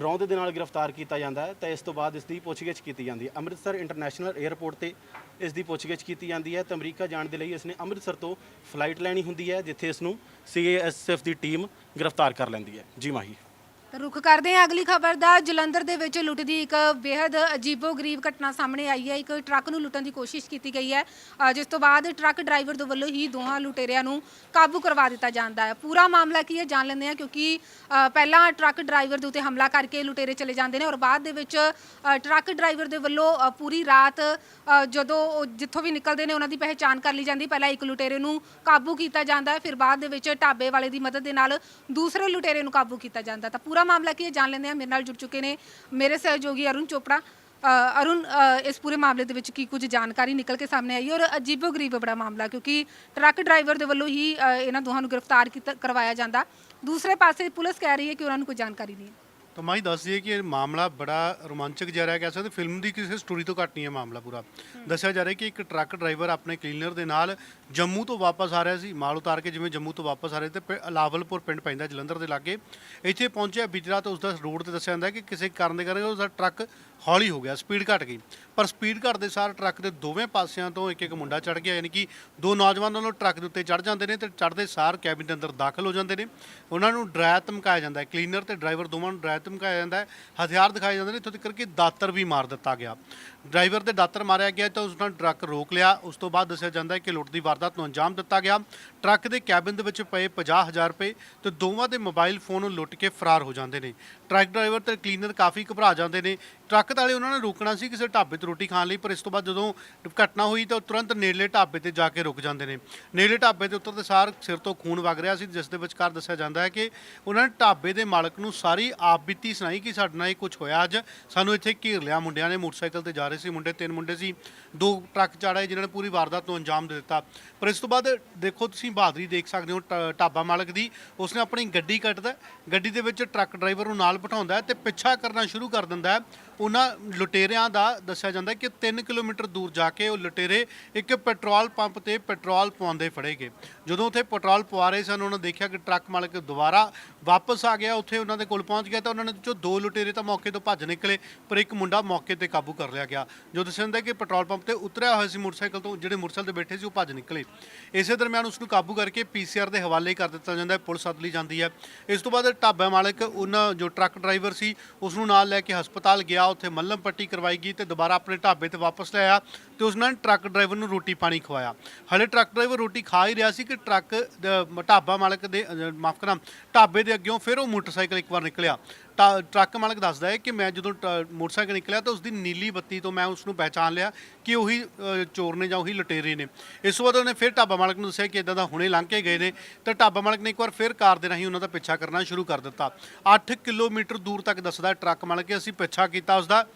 ਰੌਂਦ ਦੇ ਨਾਲ ਗ੍ਰਿਫਤਾਰ ਕੀਤਾ ਜਾਂਦਾ ਹੈ ਤਾਂ ਇਸ ਤੋਂ ਬਾਅਦ ਇਸ ਦੀ ਪੁੱਛਗਿੱਛ ਕੀਤੀ ਜਾਂਦੀ ਹੈ। ਅੰਮ੍ਰਿਤਸਰ ਇੰਟਰਨੈਸ਼ਨਲ 에ਅਰਪੋਰਟ ਤੇ ਇਸ ਦੀ ਪੁੱਛਗਿੱਛ ਕੀਤੀ ਜਾਂਦੀ ਹੈ। ਤੇ ਅਮਰੀਕਾ ਜਾਣ ਦੇ ਲਈ ਇਸਨੇ ਅੰਮ੍ਰਿਤਸਰ ਤੋਂ ਫਲਾਈਟ ਲੈਣੀ ਹੁੰਦੀ ਹੈ, ਜਿੱਥੇ ਇਸ ਨੂੰ ਸੀਏਐਸਐਫ ਦੀ ਟੀਮ ਗ੍ਰਿਫਤਾਰ ਕਰ ਲੈਂਦੀ ਹੈ। ਜੀ ਮਾਹੀ। ਤਾਂ ਰੁਖ ਕਰਦੇ ਹਾਂ। ਅਗਲੀ ਖਬਰ ਦਾ ਜਲੰਧਰ ਦੇ ਵਿੱਚ ਲੁੱਟ ਦੀ ਇੱਕ ਬੇहद ਅਜੀਬੋ-ਗਰੀਬ ਘਟਨਾ ਸਾਹਮਣੇ ਆਈ ਹੈ। ਇੱਕ ਟਰੱਕ ਨੂੰ ਲੁੱਟਣ ਦੀ ਕੋਸ਼ਿਸ਼ ਕੀਤੀ ਗਈ ਹੈ। ਅ, ਜਿਸ ਤੋਂ ਬਾਅਦ ਟਰੱਕ ਡਰਾਈਵਰ ਦੇ ਵੱਲੋਂ ਹੀ ਦੋਹਾਂ ਲੁਟੇਰਿਆਂ ਨੂੰ ਕਾਬੂ ਕਰਵਾ ਦਿੱਤਾ ਜਾਂਦਾ ਹੈ। ਪੂਰਾ ਮਾਮਲਾ ਕੀ ਹੈ ਜਾਣ ਲੈਂਦੇ ਹਾਂ ਕਿਉਂਕਿ ਅ, ਪਹਿਲਾਂ ਟਰੱਕ ਡਰਾਈਵਰ ਦੇ ਉੱਤੇ ਹਮਲਾ ਕਰਕੇ ਲੁਟੇਰੇ ਚਲੇ ਜਾਂਦੇ ਨੇ ਔਰ ਬਾਅਦ ਦੇ ਵਿੱਚ ਅ, ਟਰੱਕ ਡਰਾਈਵਰ ਦੇ ਵੱਲੋਂ ਅ, ਪੂਰੀ ਰਾਤ ਅ, ਜਦੋਂ ਉਹ ਜਿੱਥੋਂ ਵੀ ਨਿਕਲਦੇ ਨੇ ਉਹਨਾਂ ਦੀ ਪਹਿਚਾਣ ਕਰ ਲਈ ਜਾਂਦੀ ਪਹਿਲਾਂ ਇੱਕ ਲੁਟੇਰੇ ਨੂੰ ਕਾਬੂ ਕੀਤਾ ਜਾਂਦਾ ਹੈ ਫਿਰ ਬਾਅਦ ਦੇ ਵਿੱਚ ਢਾਬੇ ਵਾਲੇ ਦੀ ਮਦਦ ਦੇ ਨਾਲ ਦੂਸਰੇ ਲੁਟੇਰੇ ਨੂੰ ਕਾਬੂ ਕੀਤਾ ਜਾਂਦਾ ਤਾਂ ਪੂਰਾ ਮਾਮਲਾ ਕੀ ਹੈ ਜਾਣ ਲੈਂਦੇ ਹਾਂ। ਮੇਰੇ ਨਾਲ ਜੁੜ ਚੁੱਕੇ ਨੇ ਮੇਰੇ ਸਹਿਯੋਗੀ ਅਰੁਣ ਚੋਪੜਾ। ਅ, ਅਰੁਣ ਅ, ਇਸ ਪੂਰੇ ਮਾਮਲੇ ਦੇ ਵਿੱਚ ਕੀ ਕੁਝ ਜਾਣਕਾਰੀ ਨਿਕਲ ਕੇ ਸਾਹਮਣੇ ਆਈ ਔਰ ਅਜੀਬੋ ਗਰੀਬ ਬੜਾ ਮਾਮਲਾ ਕਿਉਂਕਿ ਟਰੱਕ ਡਰਾਈਵਰ ਦੇ ਵੱਲੋਂ ਹੀ ਅ, ਇਹਨਾਂ ਦੋਹਾਂ ਨੂੰ ਗ੍ਰਿਫਤਾਰ ਕੀਤਾ ਕਰਵਾਇਆ ਜਾਂਦਾ। ਦੂਸਰੇ ਪਾਸੇ ਪੁਲਿਸ ਕਹਿ ਰਹੀ ਹੈ ਕਿ ਉਹਨਾਂ ਨੂੰ ਕੋਈ ਜਾਣਕਾਰੀ ਨਹੀਂ ਹੈ। ਤਾਂ ਮੈਂ ਹੀ ਦੱਸ ਦਈਏ ਕਿ ਇਹ ਮਾਮਲਾ ਬੜਾ ਰੋਮਾਂਚਕ ਜਿਹਾ ਰਿਹਾ ਕਹਿ ਸਕਦੇ ਫਿਲਮ ਦੀ ਕਿਸੇ ਸਟੋਰੀ ਤੋਂ ਘੱਟ ਨਹੀਂ ਹੈ ਮਾਮਲਾ ਪੂਰਾ। ਦੱਸਿਆ ਜਾ ਰਿਹਾ ਕਿ ਇੱਕ ਟਰੱਕ ਡਰਾਈਵਰ ਆਪਣੇ ਕਲੀਨਰ ਦੇ ਨਾਲ ਜੰਮੂ ਤੋਂ ਵਾਪਸ ਆ ਰਿਹਾ ਸੀ, ਮਾਲ ਉਤਾਰ ਕੇ ਜਿਵੇਂ ਜੰਮੂ ਤੋਂ ਵਾਪਸ ਆ ਰਹੇ ਤੇ ਪਿੰ- ਲਾਵਲਪੁਰ ਪਿੰਡ ਪੈਂਦਾ ਜਲੰਧਰ ਦੇ ਲਾਗੇ। ਇੱਥੇ ਪਹੁੰਚਿਆ ਬੀਜਰਾ ਤਾਂ ਉਸਦਾ ਰੋਡ ਤੇ ਦੱਸਿਆ ਜਾਂਦਾ ਕਿ ਕਿਸੇ ਕਾਰਨ ਦੇ ਕਰਕੇ ਉਸਦਾ ਟਰੱਕ ਹੌਲੀ ਹੋ ਗਿਆ, ਸਪੀਡ ਘਟ ਗਈ। ਪਰ ਸਪੀਡ ਘਟਦੇ ਸਾਰ ਟਰੱਕ ਦੇ ਦੋਵੇਂ ਪਾਸਿਆਂ ਤੋਂ ਇੱਕ ਇੱਕ ਮੁੰਡਾ ਚੜ ਗਿਆ, ਯਾਨੀ ਕਿ ਦੋ ਨੌਜਵਾਨ ਉਹਨਾਂ ਟਰੱਕ ਦੇ ਉੱਤੇ ਚੜ ਜਾਂਦੇ ਨੇ ਤੇ ਚੜਦੇ ਸਾਰ ਕੈਬਿਨ ਦੇ ਅੰਦਰ ਦਾਖਲ ਹੋ ਜਾਂਦੇ ਨੇ। ਉਹਨਾਂ ਨੂੰ ਡਰਾਇਆ ਧਮਕਾਇਆ ਜਾਂਦਾ ਹੈ, ਕਲੀਨਰ ਤੇ ਡਰਾਈਵਰ ਦੋਵਾਂ ਨੂੰ ਡਰਾਇਆ ਧਮਕਾਇਆ ਜਾਂਦਾ ਹੈ। ਹਥਿਆਰ ਦਿਖਾਏ ਜਾਂਦੇ ਨੇ, ਇੱਥੋਂ ਤੱਕ ਕਿ ਦਾਤਰ ਵੀ ਮਾਰ ਦਿੱਤਾ ਗਿਆ। ਡਰਾਈਵਰ ਦੇ ਦਾਤਰ ਮਾਰਿਆ ਗਿਆ ਤਾਂ ਉਸ ਨਾਲ ਟਰੱਕ ਰੋਕ ਲਿਆ। ਉਸ ਤੋਂ ਬਾਅਦ ਦੱਸਿਆ ਜਾਂਦਾ ਹੈ ਕਿ ਲੁੱਟ ਦੀ ਵਾਰਦਾਤ ਨੂੰ ਅੰਜਾਮ ਦਿੱਤਾ ਗਿਆ। ਟਰੱਕ ਦੇ ਕੈਬਿਨ ਦੇ ਵਿੱਚ ਪਏ 50000 ਰੁਪਏ ਤੇ ਦੋਵਾਂ ਦੇ ਮੋਬਾਈਲ ਫੋਨ ਨੂੰ ਲੁੱਟ ਕੇ ਫਰਾਰ ਹੋ ਜਾਂਦੇ ਨੇ। ਟਰੱਕ ਡਰਾਈਵਰ ਤੇ ਕਲੀਨਰ ਕਾਫੀ ਘਬਰਾ ਜਾਂਦੇ ਨੇ। ਟਰੱਕ ਵਾਲੇ ਉਹਨਾਂ ਨੇ ਰੋਕਣਾ ਸੀ ਕਿਸੇ ਢਾਬੇ ਤੇ ਰੋਟੀ ਖਾਣ ਲਈ, ਪਰ ਇਸ ਤੋਂ ਬਾਅਦ ਜਦੋਂ ਘਟਨਾ ਹੋਈ ਤਾਂ ਉਹ ਤੁਰੰਤ ਨੇੜਲੇ ਢਾਬੇ ਤੇ ਜਾ ਕੇ ਰੁਕ ਜਾਂਦੇ ਨੇ। ਨੇੜਲੇ ਢਾਬੇ ਤੇ ਉਤਰਦੇ ਸਾਰ ਸਿਰ ਤੋਂ ਖੂਨ ਵਗ ਰਿਹਾ ਸੀ, ਜਿਸ ਦੇ ਵਿਚਕਾਰ ਦੱਸਿਆ ਜਾਂਦਾ ਹੈ ਕਿ ਉਹਨਾਂ ਨੇ ਢਾਬੇ ਦੇ ਮਾਲਕ ਨੂੰ ਸਾਰੀ ਆਪ ਬੀਤੀ ਸੁਣਾਈ ਕਿ ਸਾਡੇ ਨਾਲ ਇਹ ਕੁਝ ਹੋਇਆ ਅੱਜ। ਸਾਨੂੰ ਇੱਥੇ ਘੇਰ ਲਿਆ ਮੁੰਡਿਆਂ ਨੇ, ਮੋਟਰਸਾਈਕਲ ਤੇ ਜਾ ਰਹੇ ਸੀ ਮੁੰਡੇ, ਤਿੰਨ ਮੁੰਡੇ ਸੀ। ਦੋ ਟਰੱਕ ਚਾੜੇ ਜਿਨ੍ਹਾਂ ਨੇ ਪੂਰੀ ਵਾਰਦਾਤ ਨੂੰ ਅੰਜਾਮ ਦੇ ਦਿੱਤਾ। ਪਰ ਇਸ ਤੋਂ ਬਾਅਦ ਦੇਖੋ ਤੁਸੀਂ ਬਹਾਦਰੀ ਦੇਖ ਸਕਦੇ ਹੋ ਟ- ਢਾਬਾ ਮਾਲਕ ਦੀ, ਉਸਨੇ ਆਪਣੀ ਗੱਡੀ ਕੱਟਦਾ ਗੱਡੀ ਦੇ ਵਿੱਚ ਟਰੱਕ ਡਰਾਈਵਰ ਨੂੰ ਨਾਲ ਬਿਠਾਉਂਦਾ ਹੈ ਤੇ ਪਿੱਛਾ ਕਰਨਾ ਸ਼ੁਰੂ ਕਰ ਦਿੰਦਾ ਹੈ। ਉਹਨਾਂ ਲੁਟੇਰਿਆਂ ਦਾ ਦੱਸਿਆ ਜਾਂਦਾ ਕਿ 3 ਕਿਲੋਮੀਟਰ ਦੂਰ ਜਾ ਕੇ ਉਹ ਲੁਟੇਰੇ ਇੱਕ ਪੈਟਰੋਲ ਪੰਪ ਤੇ ਪੈਟਰੋਲ ਪਵਾਉਂਦੇ ਫੜੇਗੇ ਜਦੋਂ ਉੱਥੇ ਪੈਟਰੋਲ ਪਵਾ ਰਹੇ ਸਨ, ਉਹਨਾਂ ਦੇਖਿਆ ਕਿ ਟਰੱਕ ਮਾਲਕ ਦੁਬਾਰਾ ਵਾਪਸ ਆ ਗਿਆ, ਉੱਥੇ ਉਹਨਾਂ ਦੇ ਕੋਲ ਪਹੁੰਚ ਗਿਆ ਤਾਂ ਉਹਨਾਂ ਨੇ ਜੋ ਦੋ ਲੁਟੇਰੇ ਤਾਂ ਮੌਕੇ ਤੋਂ ਭੱਜ ਨਿਕਲੇ, ਪਰ ਇੱਕ ਮੁੰਡਾ ਮੌਕੇ ਤੇ ਕਾਬੂ ਕਰ ਲਿਆ ਗਿਆ, ਜੋ ਦੱਸਿਆ ਜਾਂਦਾ ਕਿ ਪੈਟਰੋਲ ਪੰਪ ਤੇ ਉਤਰਿਆ ਹੋਇਆ ਸੀ ਮੋਟਰਸਾਈਕਲ ਤੋਂ, ਜਿਹੜੇ ਮੋਟਰਸਾਈਕਲ ਤੇ ਬੈਠੇ ਸੀ ਉਹ ਭੱਜ ਨਿਕਲੇ। ਇਸੇ ਦਰਮਿਆਨ ਉਸ ਨੂੰ ਕਾਬੂ ਕਰਕੇ ਪੀਸੀਆਰ ਦੇ ਹਵਾਲੇ ਕਰ ਦਿੱਤਾ ਜਾਂਦਾ ਹੈ, ਪੁਲਿਸ ਸੱਦ ਲਈ ਜਾਂਦੀ ਹੈ। ਇਸ ਤੋਂ ਬਾਅਦ ਢਾਬਾ ਮਾਲਕ, ਉਹਨਾਂ ਜੋ ਟਰੱਕ ਡਰਾਈਵਰ ਸੀ ਉਸ ਨੂੰ ਨਾਲ ਲੈ ਕੇ ਹਸਪਤਾਲ ਗਿਆ, ਉੱਥੇ ਮੱਲਮ ਪੱਟੀ ਕਰਵਾਈ ਗਈ ਤੇ ਦੁਬਾਰਾ ਆਪਣੇ ਢਾਬੇ ਤੇ ਵਾਪਸ ਲਿਆਇਆ ਤੇ ਉਸ ਨਾਲ ਟਰੱਕ ਡਰਾਈਵਰ ਨੂੰ ਰੋਟੀ ਪਾਣੀ ਖਵਾਇਆ। ਹਲੇ ਟਰੱਕ ਡਰਾਈਵਰ ਰੋਟੀ ਖਾ ਹੀ ਰਿਹਾ ਸੀ ਕਿ ਟਰੱਕ ਅ, ਢਾਬਾ ਮਾਲਕ ਦੇ ਮਾਫ਼ ਕਰਾਂ ਢਾਬੇ ਦੇ ਅੱਗਿਓਂ ਫਿਰ ਉਹ ਮੋਟਰਸਾਈਕਲ ਇੱਕ ਵਾਰ ਨਿਕਲਿਆ। ਟਾ- ਟਰੱਕ ਮਾਲਕ ਦੱਸਦਾ ਹੈ ਕਿ ਮੈਂ ਜਦੋਂ ਟ- ਮੋਟਰਸਾਈਕਲ ਨਿਕਲਿਆ ਤਾਂ ਉਸ ਦੀ ਨੀਲੀ ਬੱਤੀ ਤੋਂ ਮੈਂ ਉਸ ਨੂੰ ਪਹਿਚਾਨ ਲਿਆ ਕਿ ਉਹੀ ਅ, ਚੋਰ ਨੇ ਜਾਂ ਉਹੀ ਲੁਟੇਰੇ ਨੇ। ਇਸ ਤੋਂ ਬਾਅਦ ਉਹਨੇ ਫਿਰ ਢਾਬਾ ਮਾਲਕ ਨੂੰ ਦੱਸਿਆ ਕਿ ਇਦਾਂ ਦਾ ਹੁਣੇ ਲੰਘ ਕੇ ਗਏ ਨੇ। ਤਾਂ ਢਾਬਾ ਮਾਲਕ ਨੇ ਇੱਕ ਵਾਰ ਫਿਰ ਕਾਰ ਦੇ ਰਾਹੀਂ ਉਹਨਾਂ ਦਾ ਪਿੱਛਾ ਕਰਨਾ ਸ਼ੁਰੂ ਕਰ ਦਿੱਤਾ। 8 ਕਿਲੋਮੀਟਰ ਦੂਰ ਤੱਕ ਦੱਸਦਾ ਹੈ ਟਰੱਕ ਮਾਲਕ ਕਿ ਅਸੀਂ ਪਿੱਛਾ ਕੀਤਾ ਉਸਦਾ।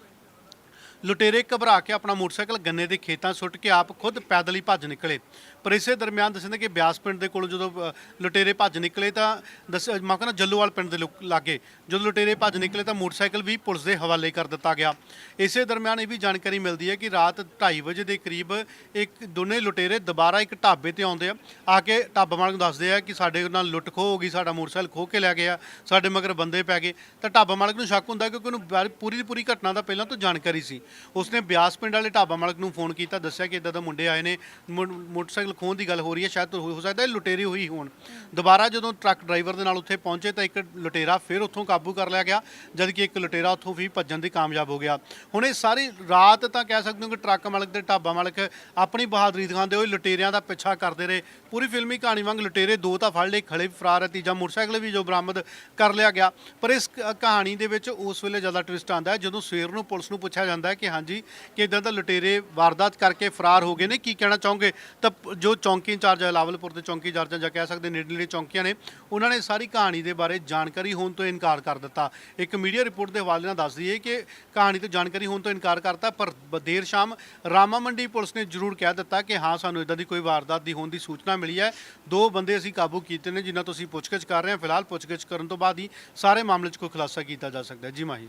ਲੁਟੇਰੇ ਘਬਰਾ ਕੇ ਆਪਣਾ ਮੋਟਰਸਾਈਕਲ ਗੰਨੇ ਦੇ ਖੇਤਾਂ ਸੁੱਟ ਕੇ ਆਪ ਖੁਦ ਪੈਦਲ ਹੀ ਭੱਜ ਨਿਕਲੇ। ਪਰ ਇਸੇ ਦਰਮਿਆਨ ਦੱਸਦੇ ਕਿ ਬਿਆਸ ਪਿੰਡ ਦੇ ਕੋਲ ਜਦੋਂ ਅ, ਲੁਟੇਰੇ ਭੱਜ ਨਿਕਲੇ ਤਾਂ ਦੱਸ ਮੈਂ ਕਹਿੰਦਾ ਜੱਲੋਵਾਲ ਪਿੰਡ ਦੇ ਲੋਕ ਲਾਗੇ ਜਦੋਂ ਲੁਟੇਰੇ ਭੱਜ ਨਿਕਲੇ ਤਾਂ ਮੋਟਰਸਾਈਕਲ ਵੀ ਪੁਲਿਸ ਦੇ ਹਵਾਲੇ ਕਰ ਦਿੱਤਾ ਗਿਆ। ਇਸੇ ਦਰਮਿਆਨ ਇਹ ਵੀ ਜਾਣਕਾਰੀ ਮਿਲਦੀ ਹੈ ਕਿ ਰਾਤ 2:30 ਵਜੇ ਦੇ ਕਰੀਬ ਇੱਕ ਦੋਨੇ ਲੁਟੇਰੇ ਦੁਬਾਰਾ ਇੱਕ ਢਾਬੇ ਤੇ ਆਉਂਦੇ ਆ। ਆ ਕੇ ਢਾਬਾ ਮਾਲਕ ਨੂੰ ਦੱਸਦੇ ਆ ਕਿ ਸਾਡੇ ਨਾਲ ਲੁੱਟ ਖੋਹ ਹੋ ਗਈ ਸਾਡਾ ਮੋਟਰਸਾਈਕਲ ਖੋਹ ਕੇ ਲੈ ਗਿਆ ਸਾਡੇ ਮਗਰ ਬੰਦੇ ਪੈ ਗਏ। ਤਾਂ ਢਾਬਾ ਮਾਲਕ ਨੂੰ ਸ਼ੱਕ ਹੁੰਦਾ ਕਿਉਂਕਿ ਉਹਨੂੰ ਬਾਰੇ- ਪੂਰੀ ਦੀ ਪੂਰੀ ਘਟਨਾ ਦਾ ਪਹਿਲਾਂ ਤੋਂ ਜਾਣਕਾਰੀ ਸੀ। ਉਸਨੇ ਬਿਆਸ ਪਿੰਡ ਵਾਲੇ ਢਾਬਾ ਮਾਲਕ ਨੂੰ ਫੋਨ ਕੀਤਾ ਦੱਸਿਆ ਕਿ ਇਦਾਂ ਦਾ ਮੁੰਡੇ ਆਏ ਨੇ ਮੋ- ਮੋਟਰਸਾਈਕਲ ਖੋਹਣ ਦੀ ਗੱਲ ਹੋ ਰਹੀ ਹੈ, ਸ਼ਾਇਦ ਹੋ ਹੋ ਸਕਦਾ ਇਹ ਲੁਟੇਰੇ ਹੋਈ ਹੋਣ। ਦੁਬਾਰਾ ਜਦੋਂ ਟਰੱਕ ਡਰਾਈਵਰ ਦੇ ਨਾਲ ਉੱਥੇ ਪਹੁੰਚੇ ਤਾਂ ਇੱਕ ਲੁਟੇਰਾ ਫਿਰ ਉੱਥੋਂ ਕਾਬੂ ਕਰ ਲਿਆ ਗਿਆ, ਜਦਕਿ ਇੱਕ ਲੁਟੇਰਾ ਉੱਥੋਂ ਵੀ ਭੱਜਣ ਦੀ ਕਾਮਯਾਬ ਹੋ ਗਿਆ। ਹੁਣ ਇਹ ਸਾਰੀ ਰਾਤ ਤਾਂ ਕਹਿ ਸਕਦੇ ਹੋ ਕਿ ਟਰੱਕ ਮਾਲਕ ਤੇ ਢਾਬਾ ਮਾਲਕ ਆਪਣੀ ਬਹਾਦਰੀ ਦਿਖਾਉਂਦੇ ਹੋਏ ਲੁਟੇਰਿਆਂ ਦਾ ਪਿੱਛਾ ਕਰਦੇ ਰਹੇ। ਪੂਰੀ ਫਿਲਮੀ ਕਹਾਣੀ ਵਾਂਗ ਲੁਟੇਰੇ ਦੋ ਤਾਂ ਫੜ ਲਏ, ਖਲੇ ਵੀ ਫਰਾਰ ਹੈ ਤੀਜਾ ਮੋਟਰਸਾਈਕਲ ਵੀ ਜੋ ਬਰਾਮਦ ਕਰ ਲਿਆ ਗਿਆ। ਪਰ ਇਸ ਕ- ਕਹਾਣੀ ਦੇ ਵਿੱਚ ਉਸ ਵੇਲੇ ਜ਼ਿਆਦਾ ਟਵਿਸਟ ਆਉਂਦਾ ਹੈ, ਜਦੋਂ ਸਵੇਰ ਨੂੰ ਪੁਲਿਸ ਨੂੰ ਪੁੱਛਿਆ ਜਾਂਦਾ ਹੈ ਕਿ ਹਾਂਜੀ ਕਿ ਇਦਾਂ ਦਾ ਲੁਟੇਰੇ ਵਾਰਦਾਤ ਕਰਕੇ ਫਰਾਰ ਹੋ ਗਏ ਨੇ, ਕੀ ਕਹਿਣਾ ਚਾਹੋਗੇ? ਤਾਂ ਪ- ਜੋ ਚੌਂਕੀ ਇੰਚਾਰਜ ਹੈ, ਲਾਵਲਪੁਰ ਦੇ ਚੌਂਕੀ ਇੰਚਾਰਜ ਜਾਂ ਕਹਿ ਸਕਦੇ ਨੇੜੇ ਨੇੜੇ ਚੌਂਕੀਆਂ ਨੇ, ਉਹਨਾਂ ਨੇ ਸਾਰੀ ਕਹਾਣੀ ਦੇ ਬਾਰੇ ਜਾਣਕਾਰੀ ਹੋਣ ਤੋਂ ਇਨਕਾਰ ਕਰ ਦਿੱਤਾ। ਇੱਕ ਮੀਡੀਆ ਰਿਪੋਰਟ ਦੇ ਹਵਾਲੇ ਨਾਲ ਦੱਸ ਦਈਏ ਕਿ ਕਹਾਣੀ ਤੋਂ ਜਾਣਕਾਰੀ ਹੋਣ ਤੋਂ ਇਨਕਾਰ ਕਰਤਾ, ਪਰ ਦੇਰ ਸ਼ਾਮ ਰਾਮਾ ਮੰਡੀ ਪੁਲਿਸ ਨੇ ਜ਼ਰੂਰ ਕਹਿ ਦਿੱਤਾ ਕਿ ਹਾਂ, ਸਾਨੂੰ ਇਦਾਂ ਦੀ ਕੋਈ ਵਾਰਦਾਤ ਦੀ ਹੋਣ ਦੀ ਸੂਚਨਾ ਮਿਲੀ ਹੈ। ਦੋ ਬੰਦੇ ਅਸੀਂ ਕਾਬੂ ਕੀਤੇ ਨੇ, ਜਿਨ੍ਹਾਂ ਤੋਂ ਅਸੀਂ ਪੁੱਛਗਿੱਛ ਕਰ ਰਹੇ ਹਾਂ। ਫਿਲਹਾਲ ਪੁੱਛਗਿੱਛ ਕਰਨ ਤੋਂ ਬਾਅਦ ਹੀ ਸਾਰੇ ਮਾਮਲੇ 'ਚ ਕੋਈ ਖੁਲਾਸਾ ਕੀਤਾ ਜਾ ਸਕਦਾ ਹੈ। ਜੀ ਮਾਹੀ।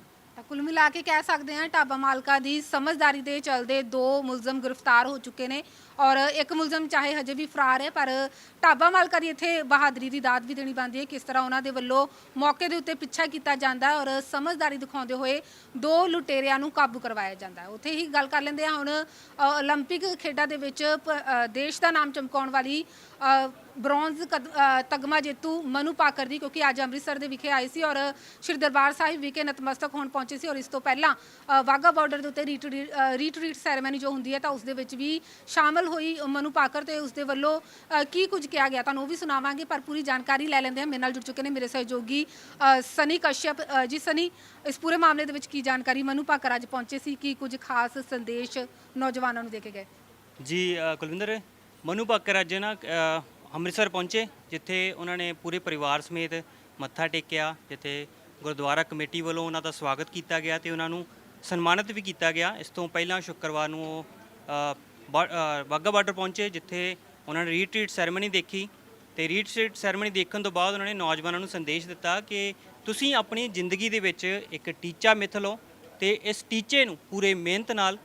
ਕੁੱਲ ਮਿਲਾ ਕੇ ਕਹਿ ਸਕਦੇ ਹਾਂ, ਢਾਬਾ ਮਾਲਕਾ ਦੀ ਸਮਝਦਾਰੀ ਦੇ ਚਲਦੇ ਦੋ ਮੁਲਜ਼ਮ ਗ੍ਰਿਫਤਾਰ ਹੋ ਚੁੱਕੇ ਨੇ। ਔਰ ਇੱਕ ਮੁਲਜ਼ਮ ਚਾਹੇ ਹਜੇ ਵੀ ਫਰਾਰ ਹੈ ਪਰ ਢਾਬਾ ਮਾਲਕਾਂ ਦੀ ਇੱਥੇ ਬਹਾਦਰੀ ਦੀ ਦਾਤ ਵੀ ਦੇਣੀ ਬਣਦੀ ਹੈ ਕਿਸ ਤਰ੍ਹਾਂ ਉਹਨਾਂ ਦੇ ਵੱਲੋਂ ਮੌਕੇ ਦੇ ਉੱਤੇ ਪਿੱਛਾ ਕੀਤਾ ਜਾਂਦਾ ਔਰ ਸਮਝਦਾਰੀ ਦਿਖਾਉਂਦੇ ਹੋਏ ਦੋ ਲੁਟੇਰਿਆਂ ਨੂੰ ਕਾਬੂ ਕਰਵਾਇਆ ਜਾਂਦਾ ਉੱਥੇ ਹੀ ਗੱਲ ਕਰ ਲੈਂਦੇ ਹਾਂ ਹੁਣ ਅ, ਓਲੰਪਿਕ ਖੇਡਾਂ ਦੇ ਵਿੱਚ ਪ- ਦੇਸ਼ ਦਾ ਨਾਮ ਚਮਕਾਉਣ ਵਾਲੀ ਅ, ਬ੍ਰੌਂਜ਼ ਕਦ- ਤਗਮਾ ਜੇਤੂ ਮਨੂ ਪਾਕਰ ਦੀ ਕਿਉਂਕਿ ਅੱਜ ਅੰਮ੍ਰਿਤਸਰ ਦੇ ਵਿਖੇ ਆਏ ਸੀ ਔਰ ਸ਼੍ਰੀ ਦਰਬਾਰ ਸਾਹਿਬ ਵਿਖੇ ਨਤਮਸਤਕ ਹੋਣ ਪਹੁੰਚੇ ਸੀ ਔਰ ਇਸ ਤੋਂ ਪਹਿਲਾਂ ਅ, ਵਾਹਗਾ ਬਾਰਡਰ ਦੇ ਉੱਤੇ ਰੀਟਰੀਟ ਰੀਟਰੀਟ ਸੈਰੇਮਨੀ ਜੋ ਹੁੰਦੀ ਹੈ ਤਾਂ ਉਸ ਦੇ ਵਿੱਚ ਵੀ ਸ਼ਾਮਲ ਹੋਈ ਮਨੂ ਪਾਕਰ ਤੇ ਉਸ ਦੇ ਵੱਲੋਂ ਅ, ਕੀ ਕੁਝ ਕਿਹਾ ਗਿਆ? ਤੁਹਾਨੂੰ ਉਹ ਵੀ ਸੁਣਾਵਾਂਗੇ ਪਰ ਪੂਰੀ ਜਾਣਕਾਰੀ ਲੈ ਲੈਂਦੇ ਹਾਂ। ਮੇਰੇ ਨਾਲ ਜੁੜ ਚੁੱਕੇ ਨੇ ਮੇਰੇ ਸਹਿਯੋਗੀ ਅ, ਸਨੀ ਕਸ਼ਯਪ। ਅ, ਜੀ ਸਨੀ ਇਸ ਪੂਰੇ ਮਾਮਲੇ ਦੇ ਵਿੱਚ ਕੀ ਜਾਣਕਾਰੀ ਮਨੂ ਪਾਕਰ ਅੱਜ ਪਹੁੰਚੇ ਸੀ? ਕੀ ਕੁਝ ਖਾਸ ਸੰਦੇਸ਼ ਨੌਜਵਾਨਾਂ ਨੂੰ ਦੇ ਕੇ ਗਏ? ਜੀ ਅ, ਕੁਲਵਿੰਦਰ ਮਨੂ ਭਾਕਰ ਅੱਜ ਨਾ ਅ, ਅੰਮ੍ਰਿਤਸਰ ਪਹੁੰਚੇ ਜਿੱਥੇ ਉਹਨਾਂ ਨੇ ਪੂਰੇ ਪਰਿਵਾਰ ਸਮੇਤ ਮੱਥਾ ਟੇਕਿਆ ਜਿੱਥੇ ਗੁਰਦੁਆਰਾ ਕਮੇਟੀ ਵੱਲੋਂ ਉਹਨਾਂ ਦਾ ਸਵਾਗਤ ਕੀਤਾ ਗਿਆ ਤੇ ਉਹਨਾਂ ਨੂੰ ਸਨਮਾਨਿਤ ਵੀ ਕੀਤਾ ਗਿਆ। ਇਸ ਤੋਂ ਪਹਿਲਾਂ ਸ਼ੁੱਕਰਵਾਰ ਨੂੰ ਉਹ ਅ, ਬਾ- ਵਾਹਗਾ ਬਾਰਡਰ ਪਹੁੰਚੇ, ਜਿੱਥੇ ਉਹਨਾਂ ਨੇ ਰੀਟਰੀਟ ਸੈਰੇਮਨੀ ਦੇਖੀ ਤੇ ਰੀਟਰੀਟ ਸੈਰੇਮਨੀ ਦੇਖਣ ਤੋਂ ਬਾਅਦ ਉਹਨਾਂ ਨੇ ਨੌਜਵਾਨਾਂ ਨੂੰ ਸੰਦੇਸ਼ ਦਿੱਤਾ ਕਿ ਤੁਸੀਂ ਆਪਣੀ ਜ਼ਿੰਦਗੀ ਦੇ ਵਿੱਚ ਇੱਕ ਟੀਚਾ ਮਿੱਥ ਲਓ ਤੇ ਇਸ ਟੀਚੇ ਨੂੰ ਪੂਰੇ ਮਿਹਨਤ ਨਾਲ,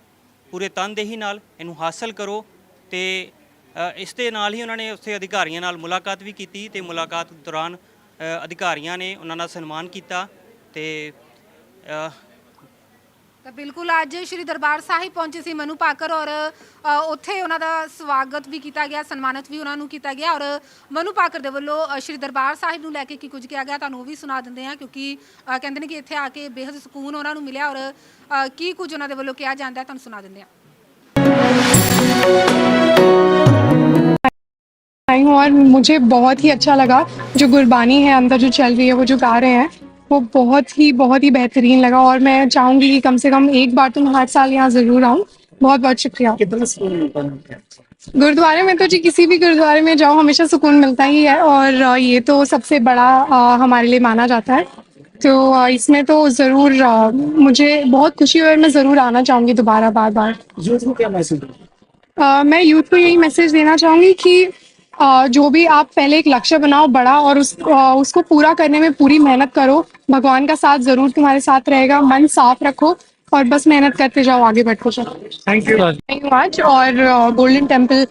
ਪੂਰੇ ਤਨਦੇਹੀ ਨਾਲ ਇਹਨੂੰ ਹਾਸਲ ਕਰੋ ਤੇ ਇਸ ਦੇ ਨਾਲ ਹੀ ਉਹਨਾਂ ਨੇ ਉੱਥੇ ਅਧਿਕਾਰੀਆਂ ਨਾਲ ਮੁਲਾਕਾਤ ਵੀ ਕੀਤੀ ਤੇ ਮੁਲਾਕਾਤ ਦੌਰਾਨ ਅਧਿਕਾਰੀਆਂ ਨੇ ਉਹਨਾਂ ਦਾ ਸਨਮਾਨ ਕੀਤਾ ਤੇ ਤਾਂ ਬਿਲਕੁਲ ਅੱਜ ਸ਼੍ਰੀ ਦਰਬਾਰ ਸਾਹਿਬ ਪਹੁੰਚੇ ਸੀ ਮਨੂ ਪਾਕਰ ਔਰ ਉੱਥੇ ਉਹਨਾਂ ਦਾ ਸਵਾਗਤ ਵੀ ਕੀਤਾ ਗਿਆ, ਸਨਮਾਨਿਤ ਵੀ ਉਹਨਾਂ ਨੂੰ ਕੀਤਾ ਗਿਆ ਔਰ ਮਨੂ ਪਾਕਰ ਦੇ ਵੱਲੋਂ ਸ਼੍ਰੀ ਦਰਬਾਰ ਸਾਹਿਬ ਨੂੰ ਲੈ ਕੇ ਕੀ ਕੁਝ ਕਿਹਾ ਗਿਆ ਤੁਹਾਨੂੰ ਉਹ ਵੀ ਸੁਣਾ ਦਿੰਦੇ ਆ ਕਿਉਂਕਿ ਕਹਿੰਦੇ ਨੇ ਕਿ ਇੱਥੇ ਆ ਕੇ ਬੇਹੱਦ ਸਕੂਨ ਉਹਨਾਂ ਨੂੰ ਮਿਲਿਆ ਔਰ ਕੀ ਕੁਝ ਉਹਨਾਂ ਦੇ ਵੱਲੋਂ ਕਿਹਾ ਜਾਂਦਾ ਤੁਹਾਨੂੰ ਸੁਣਾ ਦਿੰਦੇ ਆ आई हूँ और मुझे बहुत ही अच्छा लगा जो गुरबानी है अंदर जो चल रही है वो जो गा वो बहुत ही बहुत ही बेहतरीन लगा और मैं चाहूँगी कि कम से कम एक बार तो मैं हर साल यहाँ ज़रूर आऊँ बहुत बहुत शुक्रिया। गुरुद्वारे में तो जी किसी भी गुरुद्वारे में जाओ हमेशा सुकून मिलता ही है और ये तो सबसे बड़ा हमारे लिए माना जाता है। तो इसमें तो ज़रूर मुझे बहुत खुशी हुई और मैं ज़रूर आना चाहूँगी दोबारा बार बार यूथ को क्या मैसेज मैं यूथ को यही मैसेज देना चाहूँगी कि जो भी आप पहले एक लक्ष्य बनाओ बड़ा और उस उसको पूरा करने में पूरी मेहनत करो। भगवान का साथ ज़रूर तुम्हारे साथ रहेगा। मन साफ़ रखो और बस मेहनत करते जाओ आगे बढ़ते जाओ। थैंक यू आज और गोल्डन टेंपल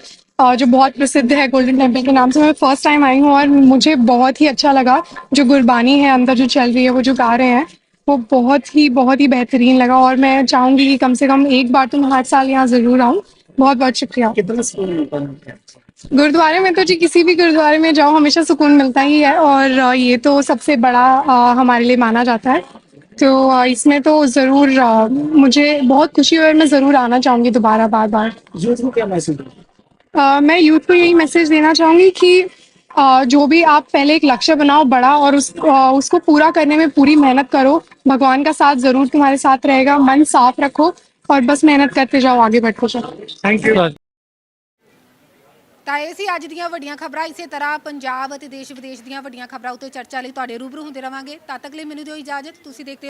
जो बहुत प्रसिद्ध है गोल्डन टेंपल के नाम से मैं फ़र्स्ट टाइम आई हूँ और मुझे बहुत ही अच्छा लगा। जो गुरबानी है अंदर जो चल रही है वो जो गा रहे हैं वो बहुत ही बहुत ही बेहतरीन लगा। और मैं चाहूँगी कि कम से कम एक बार तुम हर साल यहाँ ज़रूर आऊँ। बहुत बहुत शुक्रिया। कितना सुकून मिलता है गुरुद्वारे में तो जी किसी भी गुरुद्वारे में जाओ हमेशा सुकून मिलता ही है और ये तो सबसे बड़ा हमारे लिए माना जाता है। तो इसमें तो ज़रूर मुझे बहुत खुशी हुई और मैं ज़रूर आना चाहूँगी दोबारा बार बार। यूथ को क्या मैसेज मैं यूथ को यही मैसेज देना चाहूँगी कि जो भी आप पहले एक लक्ष्य बनाओ बड़ा और उस उसको पूरा करने में पूरी मेहनत करो। भगवान का साथ ज़रूर तुम्हारे साथ रहेगा मन साफ़ रखो। और बस मेहनत करते जाओ आगे बढ़ते जाओ थैंक यू ਤਾਂ ਇਹ ਸੀ ਅੱਜ ਦੀਆਂ ਵੱਡੀਆਂ ਖਬਰਾਂ ਇਸੇ ਤਰ੍ਹਾਂ ਪੰਜਾਬ ਅਤੇ ਦੇਸ਼ ਵਿਦੇਸ਼ ਦੀਆਂ ਵੱਡੀਆਂ ਖਬਰਾਂ ਉੱਤੇ ਚਰਚਾ ਲਈ ਤੁਹਾਡੇ ਰੂਬਰੂ ਹੁੰਦੇ ਰਵਾਂਗੇ ਤਦ ਤੱਕ ਲਈ ਮੈਨੂੰ ਦਿਓ ਇਜਾਜ਼ਤ ਤੁਸੀਂ ਦੇਖਦੇ